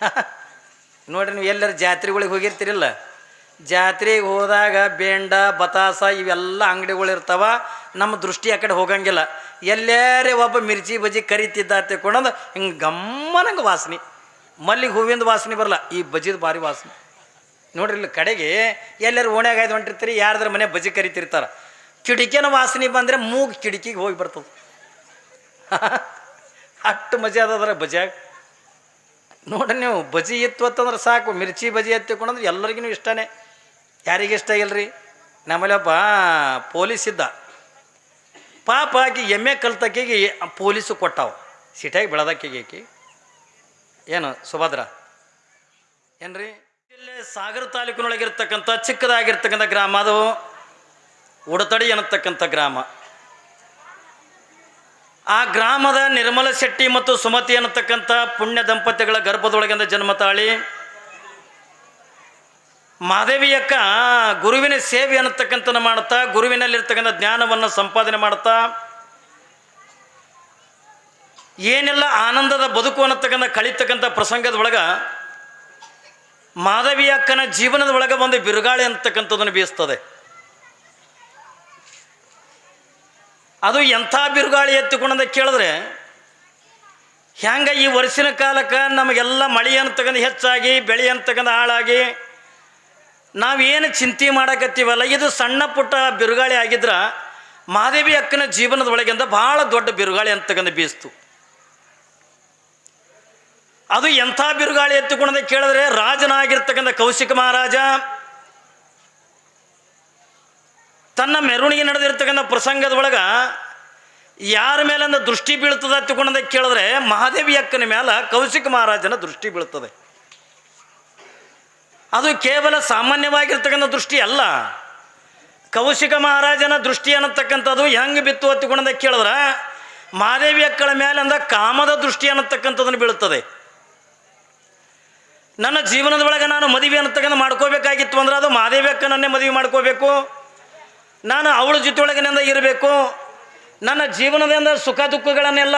ನೋಡ್ರಿ ನೀವು ಎಲ್ಲರ ಜಾತ್ರೆಗಳಿಗೆ ಹೋಗಿರ್ತೀರಿಲ್ಲ? ಜಾತ್ರೆಗೆ ಹೋದಾಗ ಬೇಂಡ, ಬತಾಸ ಇವೆಲ್ಲ ಅಂಗಡಿಗಳು ಇರ್ತಾವ. ನಮ್ಮ ದೃಷ್ಟಿ ಆ ಕಡೆ ಹೋಗಂಗಿಲ್ಲ. ಎಲ್ಲರೇ ಒಬ್ಬ ಮಿರ್ಚಿ ಬಜ್ಜಿ ಕರಿತಿದ್ದ ತಿಳ್ಕೊಂಡಂದು ಹಿಂಗೆ ಗಮ್ಮನಂಗೆ ವಾಸನೆ. ಮಲ್ಲಿಗೆ ಹೂವಿಂದ ವಾಸನೆ ಬರಲ್ಲ, ಈ ಬಜ್ಜಿದ ಭಾರಿ ವಾಸನೆ. ನೋಡ್ರಿ ಇಲ್ಲಿ ಕಡೆಗೆ ಎಲ್ಲರೂ ಓಣ್ಯಾಗ ಆಯ್ದು ಹೊಂಟಿರ್ತೀರಿ, ಯಾರ್ದ್ರ ಮನೆ ಬಜ್ಜಿ ಕರಿತಿರ್ತಾರ. ಕಿಡಿಕಿನ ವಾಸನೆ ಬಂದರೆ ಮೂಗು ಕಿಟಕಿಗೆ ಹೋಗಿ ಬರ್ತದೆ. ಅಷ್ಟು ಮಜಾ ಅದರ ನೋಡ್ರಿ ನೀವು ಬಜಿ ಇತ್ತು ಅಂತಂದ್ರೆ ಸಾಕು, ಮಿರ್ಚಿ ಬಜಿ ಎತ್ತಿಕೊಂಡ್ರೆ ಎಲ್ಲರಿಗೂ ಇಷ್ಟನೇ. ಯಾರಿಗೆ ಇಷ್ಟ ಇಲ್ರಿ? ನಮ್ಮಲ್ಲಿ ಒಬ್ಬ ಪೊಲೀಸ್ ಇದ್ದ. ಪಾಪ ಆಕಿ ಎಮ್ಮೆ ಕಲ್ತಕ್ಕಿಗೆ ಪೊಲೀಸು ಕೊಟ್ಟಾವ. ಸಿಟಿಯಾಗಿ ಬೆಳೆದಕ್ಕಿಗೆ ಏನು, ಸುಭದ್ರ? ಏನ್ರಿ? ಇಲ್ಲಿ ಸಾಗರ ತಾಲೂಕಿನೊಳಗಿರ್ತಕ್ಕಂಥ ಚಿಕ್ಕದಾಗಿರ್ತಕ್ಕಂಥ ಗ್ರಾಮ ಅದು. ಉಡತಡಿ ಅನ್ನತಕ್ಕಂಥ ಗ್ರಾಮ. ಆ ಗ್ರಾಮದ ನಿರ್ಮಲ ಶೆಟ್ಟಿ ಮತ್ತು ಸುಮತಿ ಅನ್ನತಕ್ಕಂಥ ಪುಣ್ಯ ದಂಪತಿಗಳ ಗರ್ಭದೊಳಗಿಂದ ಜನ್ಮ ತಾಳಿ. ಮಾದೇವಿಯಕ್ಕ ಗುರುವಿನ ಸೇವೆ ಅನ್ನತಕ್ಕಂಥ ಮಾಡ್ತಾ ಗುರುವಿನಲ್ಲಿರ್ತಕ್ಕಂಥ ಜ್ಞಾನವನ್ನು ಸಂಪಾದನೆ ಮಾಡ್ತಾ ಏನೆಲ್ಲ ಆನಂದದ ಬದುಕು ಅನ್ನತಕ್ಕಂಥ ಕಳೀತಕ್ಕಂಥ ಪ್ರಸಂಗದ ಒಳಗ ಮಾಧವಿ ಅಕ್ಕನ ಜೀವನದ ಒಳಗೆ ಒಂದು ಬಿರುಗಾಳಿ ಅಂತಕ್ಕಂಥದ್ದನ್ನು ಬೀಸ್ತದೆ. ಅದು ಎಂಥ ಬಿರುಗಾಳಿ ಎತ್ತಿಕೊಂಡಂತ ಕೇಳಿದ್ರೆ, ಹೆಂಗೆ ಈ ವರ್ಷಿನ ಕಾಲಕ್ಕೆ ನಮಗೆಲ್ಲ ಮಳೆ ಅಂತಕ್ಕಂಥ ಹೆಚ್ಚಾಗಿ ಬೆಳೆ ಅಂತಕ್ಕಂಥ ಹಾಳಾಗಿ ನಾವೇನು ಚಿಂತೆ ಮಾಡಕತ್ತೀವಲ್ಲ, ಇದು ಸಣ್ಣ ಪುಟ್ಟ ಬಿರುಗಾಳಿ ಆಗಿದ್ರ ಮಾದೇವಿ ಅಕ್ಕನ ಜೀವನದ ಒಳಗಿಂದ ಭಾಳ ದೊಡ್ಡ ಬಿರುಗಾಳಿ ಅಂತಕ್ಕಂಥ ಬೀಸ್ತು. ಅದು ಎಂಥ ಬಿರುಗಾಳಿ ಎತ್ತಿಕೊಂಡಂತ ಕೇಳಿದ್ರೆ ರಾಜನಾಗಿರ್ತಕ್ಕಂಥ ಕೌಶಿಕ ಮಹಾರಾಜ ತನ್ನ ಮೆರವಣಿಗೆ ನಡೆದಿರ್ತಕ್ಕಂಥ ಪ್ರಸಂಗದ ಒಳಗ ಯಾರ ಮೇಲಿಂದ ದೃಷ್ಟಿ ಬೀಳ್ತದ ತಿಳ್ಕೊಂಡಂತ ಕೇಳಿದ್ರೆ ಮಹಾದೇವಿ ಅಕ್ಕನ ಮೇಲೆ ಕೌಶಿಕ ಮಹಾರಾಜನ ದೃಷ್ಟಿ ಬೀಳ್ತದೆ. ಅದು ಕೇವಲ ಸಾಮಾನ್ಯವಾಗಿರ್ತಕ್ಕಂಥ ದೃಷ್ಟಿ ಅಲ್ಲ. ಕೌಶಿಕ ಮಹಾರಾಜನ ದೃಷ್ಟಿ ಅನ್ನತಕ್ಕಂಥದ್ದು ಹೆಂಗೆ ಬಿತ್ತು ಹತ್ತಿಕೊಂಡಂತ ಕೇಳಿದ್ರೆ ಮಹಾದೇವಿ ಅಕ್ಕಳ ಮೇಲೆ ಅಂದ ಕಾಮದ ದೃಷ್ಟಿ ಅನ್ನತಕ್ಕಂಥದ್ದನ್ನು ಬೀಳುತ್ತದೆ ನನ್ನ ಜೀವನದ ಒಳಗೆ ನಾನು ಮದುವೆ ಅನ್ನತಕ್ಕಂಥ ಮಾಡ್ಕೋಬೇಕಾಗಿತ್ತು ಅಂದ್ರೆ ಅದು ಮಹಾದೇವಿ ಅಕ್ಕನನ್ನೇ ಮದುವೆ ಮಾಡ್ಕೋಬೇಕು. ನಾನು ಅವಳ ಜೊತೆಯೊಳಗಿನಿಂದ ಇರಬೇಕು. ನನ್ನ ಜೀವನದಿಂದ ಸುಖ ದುಃಖಗಳನ್ನೆಲ್ಲ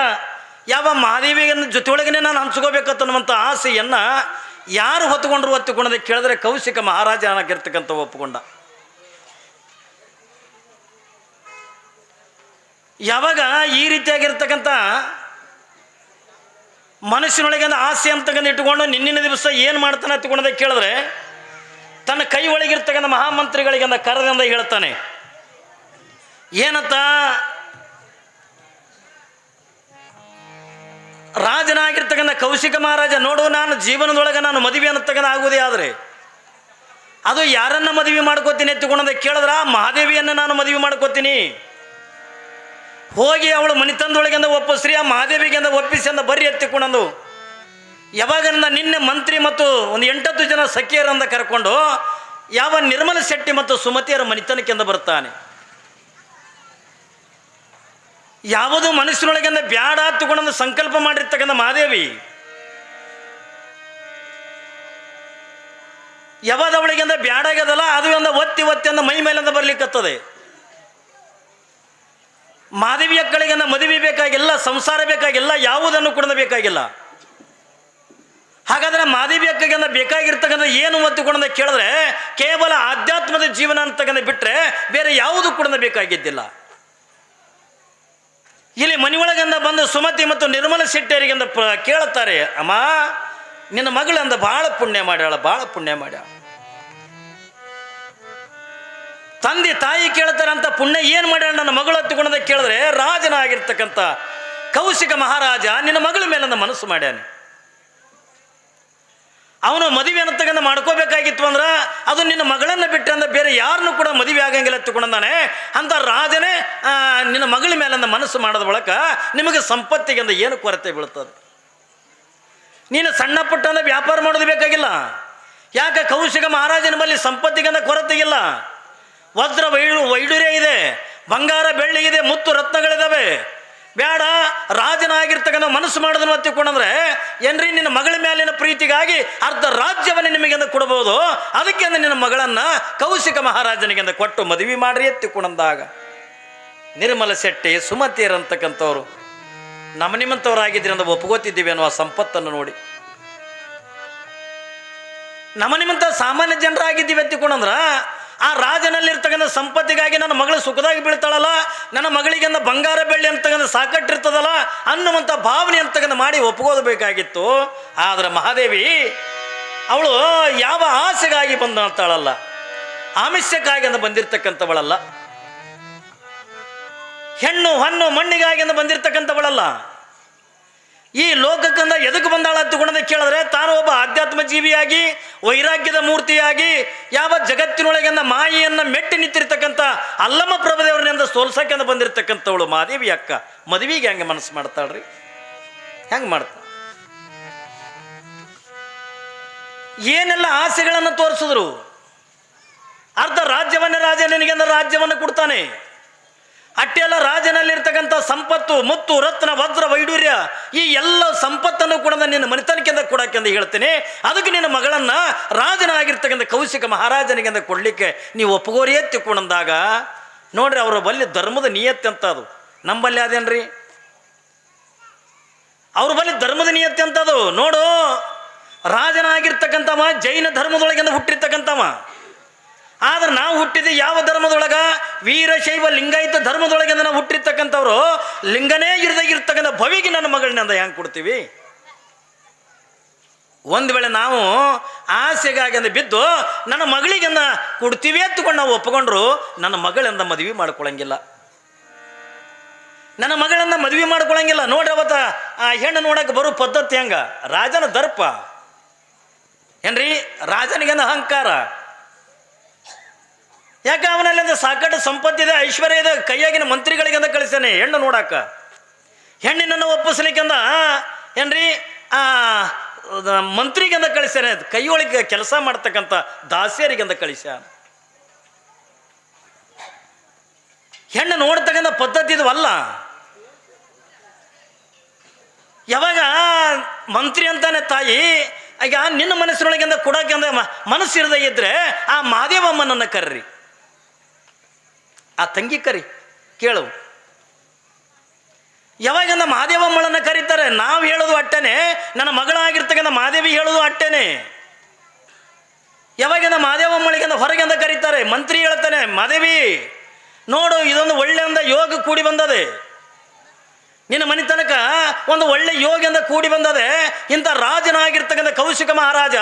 ಯಾವ ಮಹಾದೇವಿಯನ್ನ ಜೊತೆಯೊಳಗನೆ ನಾನು ಹಂಚ್ಕೋಬೇಕನ್ನುವಂಥ ಆಸೆಯನ್ನು ಯಾರು ಹೊತ್ತುಕೊಂಡ್ರು ಹೊತ್ತುಕೊಂಡದೆ ಕೇಳಿದ್ರೆ ಕೌಶಿಕ ಮಹಾರಾಜ ಆಗಿರ್ತಕ್ಕಂಥ ಒಪ್ಪಿಕೊಂಡ. ಯಾವಾಗ ಈ ರೀತಿಯಾಗಿರ್ತಕ್ಕಂಥ ಮನಸ್ಸಿನೊಳಗೆ ಆಸೆ ಅಂತಕ್ಕಂಥ ಇಟ್ಟುಕೊಂಡು ನಿನ್ನಿನ ದಿವಸ ಏನು ಮಾಡ್ತಾನೆ ಹತ್ಕೊಂಡದೆ ಕೇಳಿದ್ರೆ ತನ್ನ ಕೈ ಒಳಗಿರ್ತಕ್ಕಂಥ ಮಹಾಮಂತ್ರಿಗಳಿಗೆ ಅಂದ ಕರೆದಿಂದ ಹೇಳ್ತಾನೆ ಏನಂತ? ರಾಜನಾಗಿರ್ತಕ್ಕಂಥ ಕೌಶಿಕ ಮಹಾರಾಜ, ನೋಡು ನಾನು ಜೀವನದೊಳಗೆ ನಾನು ಮದುವೆ ಅನ್ನತಕ್ಕಂಥ ಆಗುವುದೇ ಆದರೆ. ಅದು ಯಾರನ್ನ ಮದುವೆ ಮಾಡ್ಕೋತೀನಿ ಎತ್ತಿಕೊಂಡಂತ ಕೇಳಿದ್ರ? ಮಹಾದೇವಿಯನ್ನು ನಾನು ಮದುವೆ ಮಾಡ್ಕೋತೀನಿ. ಹೋಗಿ ಅವಳು ಮನಿತಂದೊಳಗಿಂದ ಒಪ್ಪಿಸ್ರಿ, ಆ ಮಹಾದೇವಿಗೆಂದ ಒಪ್ಪಿಸಿ ಅಂದ ಬರ್ರಿ ಎತ್ತಿಕೊಂಡಂದು ಯಾವಾಗಂದ ನಿನ್ನೆ ಮಂತ್ರಿ ಮತ್ತು ಒಂದು ಎಂಟತ್ತು ಜನ ಸಖಿಯರಂದ ಕರ್ಕೊಂಡು, ಯಾವ ನಿರ್ಮಲ ಶೆಟ್ಟಿ ಮತ್ತು ಸುಮತಿಯರ ಮನಿತನಕ್ಕೆಂದ ಬರ್ತಾನೆ ಯಾವುದು ಮನಸ್ಸಿನೊಳಗಿಂದ ಬ್ಯಾಡ ತಗೊಂಡು ಸಂಕಲ್ಪ ಮಾಡಿರ್ತಕ್ಕಂಥ ಮಹಾದೇವಿ. ಯಾವಾಗ ಅವಳಿಗಿಂದ ಬ್ಯಾಡಾಗ್ಯದಲ್ಲ ಅದು ಒಂದು ಒತ್ತಿ ಒತ್ತಿ ಅಂದ ಮೈ ಮೇಲಿಂದ ಬರ್ಲಿಕ್ಕತ್ತದೆ. ಮಾದೇವಿ ಅಕ್ಕಳಿಗೆಂದ ಮದುವೆ ಬೇಕಾಗಿಲ್ಲ, ಸಂಸಾರ ಬೇಕಾಗಿಲ್ಲ, ಯಾವುದನ್ನು ಕೂಡ ಬೇಕಾಗಿಲ್ಲ. ಹಾಗಾದ್ರೆ ಮಾದೇವಿ ಅಕ್ಕಗೆಂದ ಬೇಕಾಗಿರ್ತಕ್ಕಂಥ ಏನು ಒತ್ತುಕೊಂಡ ಕೇಳಿದ್ರೆ, ಕೇವಲ ಆಧ್ಯಾತ್ಮದ ಜೀವನ ಅಂತಕ್ಕಂಥ ಬಿಟ್ಟರೆ ಬೇರೆ ಯಾವುದು ಕೂಡ ಬೇಕಾಗಿದ್ದಿಲ್ಲ. ಇಲ್ಲಿ ಮನೆಯೊಳಗಿಂದ ಬಂದು ಸುಮತಿ ಮತ್ತು ನಿರ್ಮಲ ಶೆಟ್ಟಿಯರಿಗೆಂದ ಕೇಳುತ್ತಾರೆ, ಅಮ್ಮ, ನಿನ್ನ ಮಗಳಂದ ಭಾಳ ಪುಣ್ಯ ಮಾಡ್ಯಾಳ, ಭಾಳ ಪುಣ್ಯ ಮಾಡ್ಯಾಳ. ತಂದೆ ತಾಯಿ ಕೇಳ್ತಾರೆ ಅಂತ ಪುಣ್ಯ ಏನು ಮಾಡ್ಯಾಳ ನನ್ನ ಮಗಳು ಹತ್ತುಕೊಂಡದ ಕೇಳಿದ್ರೆ ರಾಜನಾಗಿರ್ತಕ್ಕಂಥ ಕೌಶಿಕ ಮಹಾರಾಜ ನಿನ್ನ ಮಗಳ ಮೇಲೆ ಮನಸ್ಸು ಮಾಡ್ಯಾನೆ. ಅವನು ಮದುವೆ ಅನ್ನತಕ್ಕಂಥ ಮಾಡ್ಕೋಬೇಕಾಗಿತ್ತು ಅಂದ್ರೆ ಅದು ನಿನ್ನ ಮಗಳನ್ನು ಬಿಟ್ಟು ಅಂದ್ರೆ ಬೇರೆ ಯಾರನ್ನೂ ಕೂಡ ಮದುವೆ ಆಗಂಗಿಲ್ಲ ಎತ್ತುಕೊಂಡಾನೆ ಅಂತ ರಾಜನೇ ನಿನ್ನ ಮಗಳ ಮೇಲಂದ ಮನಸ್ಸು ಮಾಡೋದ ಬಳಕ ನಿಮಗೆ ಸಂಪತ್ತಿಗೆ ಅಂದ ಏನು ಕೊರತೆ ಬೀಳ್ತದೆ? ನೀನು ಸಣ್ಣ ಪುಟ್ಟ ಅಂದ್ರೆ ವ್ಯಾಪಾರ ಮಾಡೋದು ಬೇಕಾಗಿಲ್ಲ. ಯಾಕೆ ಕೌಶಿಕ ಮಹಾರಾಜನ ಬಳಿ ಸಂಪತ್ತಿಗೆಂದ ಕೊರತೆ ಇಲ್ಲ? ವಜ್ರ ವೈಡು ವೈಡೂರ್ಯ ಇದೆ, ಬಂಗಾರ ಬೆಳ್ಳಿ ಇದೆ, ಮುತ್ತು ರತ್ನಗಳಿದಾವೆ. ಬೇಡ, ರಾಜನಾಗಿರ್ತಕ್ಕಂಥ ಮನಸ್ಸು ಮಾಡೋದನ್ನು ಒತ್ತಿಕೊಂಡಂದ್ರೆ ಏನ್ರಿ, ನಿನ್ನ ಮಗಳ ಮೇಲಿನ ಪ್ರೀತಿಗಾಗಿ ಅರ್ಧ ರಾಜ್ಯವನ್ನು ನಿಮಗೆಂದು ಕೊಡಬಹುದು. ಅದಕ್ಕೆ ನಿನ್ನ ಮಗಳನ್ನ ಕೌಶಿಕ ಮಹಾರಾಜನಿಗೆಂದ ಕೊಟ್ಟು ಮದುವೆ ಮಾಡ್ರಿ ಎತ್ತಿಕೊಂಡಂದಾಗ. ನಿರ್ಮಲ ಶೆಟ್ಟಿ ಸುಮತಿಯರಂತಕ್ಕಂಥವ್ರು ನಮ್ಮ ನಿಮ್ಮಂಥವ್ರಾಗಿದ್ರಿ ಅಂತ ಒಪ್ಕೋತಿದ್ದೀವಿ ಅನ್ನುವ ಸಂಪತ್ತನ್ನು ನೋಡಿ. ನಮ್ಮ ನಿಮ್ಮಂಥ ಸಾಮಾನ್ಯ ಜನರಾಗಿದ್ದೀವಿ ಎತ್ತಿಕೊಂಡಂದ್ರ ಆ ರಾಜನಲ್ಲಿರ್ತಕ್ಕಂಥ ಸಂಪತ್ತಿಗಾಗಿ ನನ್ನ ಮಗಳು ಸುಖದಾಗಿ ಬೀಳ್ತಾಳಲ್ಲ, ನನ್ನ ಮಗಳಿಗೆಂದ ಬಂಗಾರ ಬೆಳ್ಳಿ ಅಂತಕ್ಕಂಥ ಸಾಕಟ್ಟಿರ್ತದಲ್ಲ, ಅನ್ನುವಂಥ ಭಾವನೆ ಅಂತಕ್ಕಂಥ ಮಾಡಿ ಒಪ್ಕೋದಬೇಕಾಗಿತ್ತು ಆದರೆ ಮಹಾದೇವಿ, ಅವಳು ಯಾವ ಆಸೆಗಾಗಿ ಬಂದಂತಾಳಲ್ಲ ಆಮಿಷಕ್ಕಾಗಿ ಅಂತ ಬಂದಿರತಕ್ಕಂಥವಳಲ್ಲ. ಹೆಣ್ಣು ಹಣ್ಣು ಮಣ್ಣಿಗಾಗಿ ಅಂತ ಬಂದಿರತಕ್ಕಂಥವಳಲ್ಲ. ಈ ಲೋಕಕ್ಕಂದ ಎದಕ್ಕೆ ಬಂದಾಳ ಅಂತ ಕೇಳಿದ್ರೆ ತಾನು ಒಬ್ಬ ಆಧ್ಯಾತ್ಮ ಜೀವಿಯಾಗಿ ವೈರಾಗ್ಯದ ಮೂರ್ತಿಯಾಗಿ, ಯಾವ ಜಗತ್ತಿನೊಳಗಿಂದ ಮಾಯಿಯನ್ನು ಮೆಟ್ಟಿ ನಿಂತಿರ್ತಕ್ಕಂಥ ಅಲ್ಲಮ್ಮ ಪ್ರಭುದೇವರನಿಂದ ಸೋಲ್ಸಕ್ಕೆಂದ ಬಂದಿರತಕ್ಕಂಥವಳು ಮಾದೇವಿ ಅಕ್ಕ. ಮದುವೆಗೆ ಹೆಂಗೆ ಮನಸ್ಸು ಮಾಡ್ತಾಳ್ರಿ? ಹೆಂಗೆ ಮಾಡ್ತಾ ಏನೆಲ್ಲ ಆಸೆಗಳನ್ನು ತೋರಿಸಿದ್ರು? ಅರ್ಧ ರಾಜ್ಯವನ್ನೇ ರಾಜ ನಿನಗೆಂದ ರಾಜ್ಯವನ್ನು ಕೊಡ್ತಾನೆ. ಅಟ್ಟೆಲ್ಲ ರಾಜನಲ್ಲಿರ್ತಕ್ಕಂಥ ಸಂಪತ್ತು, ಮುತ್ತು, ರತ್ನ, ವಜ್ರ ವೈಡೂರ್ಯ ಈ ಎಲ್ಲ ಸಂಪತ್ತನ್ನು ಕೂಡ ನಾನು ನಿನ್ನ ಮನೆತನಕ್ಕಿಂದ ಕೊಡೋಕ್ಕೆಂದು ಹೇಳ್ತೇನೆ. ಅದಕ್ಕೆ ನಿನ್ನ ಮಗಳನ್ನು ರಾಜನಾಗಿರ್ತಕ್ಕಂಥ ಕೌಶಿಕ ಮಹಾರಾಜನಿಗೆಂದ ಕೊಡಲಿಕ್ಕೆ ನೀವು ಒಪ್ಪಗೋರಿಯೇ ತಿಳ್ಕೊಂಡಂದಾಗ, ನೋಡ್ರಿ ಅವರ ಬಲ್ಲಿ ಧರ್ಮದ ನಿಯತ್ತೆ ಅಂತ ಅದು. ನಂಬಲ್ಲಿ ಅದೇನ್ರಿ? ಅವ್ರ ಬಳಿ ಧರ್ಮದ ನಿಯತ್ತೆ ಅಂತದು ನೋಡು, ರಾಜನಾಗಿರ್ತಕ್ಕಂಥವ ಜೈನ ಧರ್ಮದೊಳಗಿಂದ ಹುಟ್ಟಿರ್ತಕ್ಕಂಥವ. ಆದ್ರೆ ನಾವು ಹುಟ್ಟಿದ ಯಾವ ಧರ್ಮದೊಳಗ? ವೀರಶೈವ ಲಿಂಗಾಯಿತ ಧರ್ಮದೊಳಗಿಂದ ನಾವು ಹುಟ್ಟಿರ್ತಕ್ಕಂಥವ್ರು. ಲಿಂಗನೇ ಇರದಾಗಿರ್ತಕ್ಕಂಥ ಭವಿಗೆ ನನ್ನ ಮಗಳನ್ನ ಹೆಂಗೆ ಕೊಡ್ತೀವಿ? ಒಂದು ವೇಳೆ ನಾವು ಆಸೆಗಾಗಿ ಅಂದ ಬಿದ್ದು ನನ್ನ ಮಗಳಿಗೆನ್ನ ಕೊಡ್ತೀವಿ ಎತ್ತುಕೊಂಡು ನಾವು ಒಪ್ಪಿಕೊಂಡ್ರು ನನ್ನ ಮಗಳಿಂದ ಮದುವೆ ಮಾಡ್ಕೊಳ್ಳಂಗಿಲ್ಲ ನನ್ನ ಮಗಳನ್ನ ಮದುವೆ ಮಾಡ್ಕೊಳ್ಳಂಗಿಲ್ಲ ನೋಡ್ರಿ ಅವತ್ತ ಆ ಹೆಣ್ಣು ನೋಡಕ್ಕೆ ಬರೋ ಪದ್ಧತಿ ಹೆಂಗ? ರಾಜನ ದರ್ಪ. ಏನ್ರಿ? ರಾಜನಿಗೆನ ಅಹಂಕಾರ. ಯಾಕೆ ಅವನಲ್ಲಿಂದ ಸಾಕಷ್ಟು ಸಂಪತ್ತಿದೆ ಐಶ್ವರ್ಯ ಇದೆ, ಕೈಯಾಗಿನ ಮಂತ್ರಿಗಳಿಗೆಂದ ಕಳಿಸ್ತಾನೆ, ಹೆಣ್ಣು ನೋಡಾಕ. ಹೆಣ್ಣಿನನ್ನು ಒಪ್ಪಿಸ್ಲಿಕ್ಕೆಂದ ಏನ್ರಿ, ಆ ಮಂತ್ರಿಗೆ ಮಂತ್ರಿಗೆಂದ ಕಳಿಸ್ತಾನೆ ಕೈಯೊಳಗೆ ಕೆಲಸ ಮಾಡ್ತಕ್ಕಂಥ ದಾಸಿಯರಿಗೆಂದ ಕಳಿಸ. ಹೆಣ್ಣು ನೋಡ್ತಕ್ಕಂಥ ಪದ್ಧತಿ ಇದು ಅಲ್ಲ. ಯಾವಾಗ ಮಂತ್ರಿ ಅಂತಾನೆ ತಾಯಿ ಈಗ ನಿನ್ನ ಮನಸ್ಸಿನೊಳಗಿಂದ ಕೊಡೋಕೆ ಅಂದ್ರೆ ಇದ್ದರೆ ಆ ಮಾದೇವಮ್ಮನನ್ನು ಕರ್ರಿ. ಆ ತಂಗಿ ಕರಿ, ಕೇಳು. ಯಾವಾಗಿಂದ ಮಹಾದೇವಮ್ಮಳನ್ನ ಕರೀತಾರೆ? ನಾವು ಹೇಳೋದು ಅಟ್ಟೆನೆ, ನನ್ನ ಮಗಳಾಗಿರ್ತಕ್ಕಂಥ ಮಹಾದೇವಿ ಹೇಳೋದು ಅಟ್ಟೆನೆ. ಯಾವಾಗಿಂದ ಹೊರಗೆ ಅಂತ ಕರೀತಾರೆ? ಮಂತ್ರಿ ಹೇಳ್ತಾನೆ ಮಾದೇವಿ ನೋಡು, ಇದೊಂದು ಒಳ್ಳೆಯ ಯೋಗ ಕೂಡಿ ಬಂದದೆ. ನಿನ್ನ ಮನೆ ತನಕ ಒಂದು ಒಳ್ಳೆ ಯೋಗಿಯಿಂದ ಕೂಡಿ ಬಂದದೆ, ಇಂಥ ರಾಜನಾಗಿರ್ತಕ್ಕಂಥ ಕೌಶಿಕ ಮಹಾರಾಜ,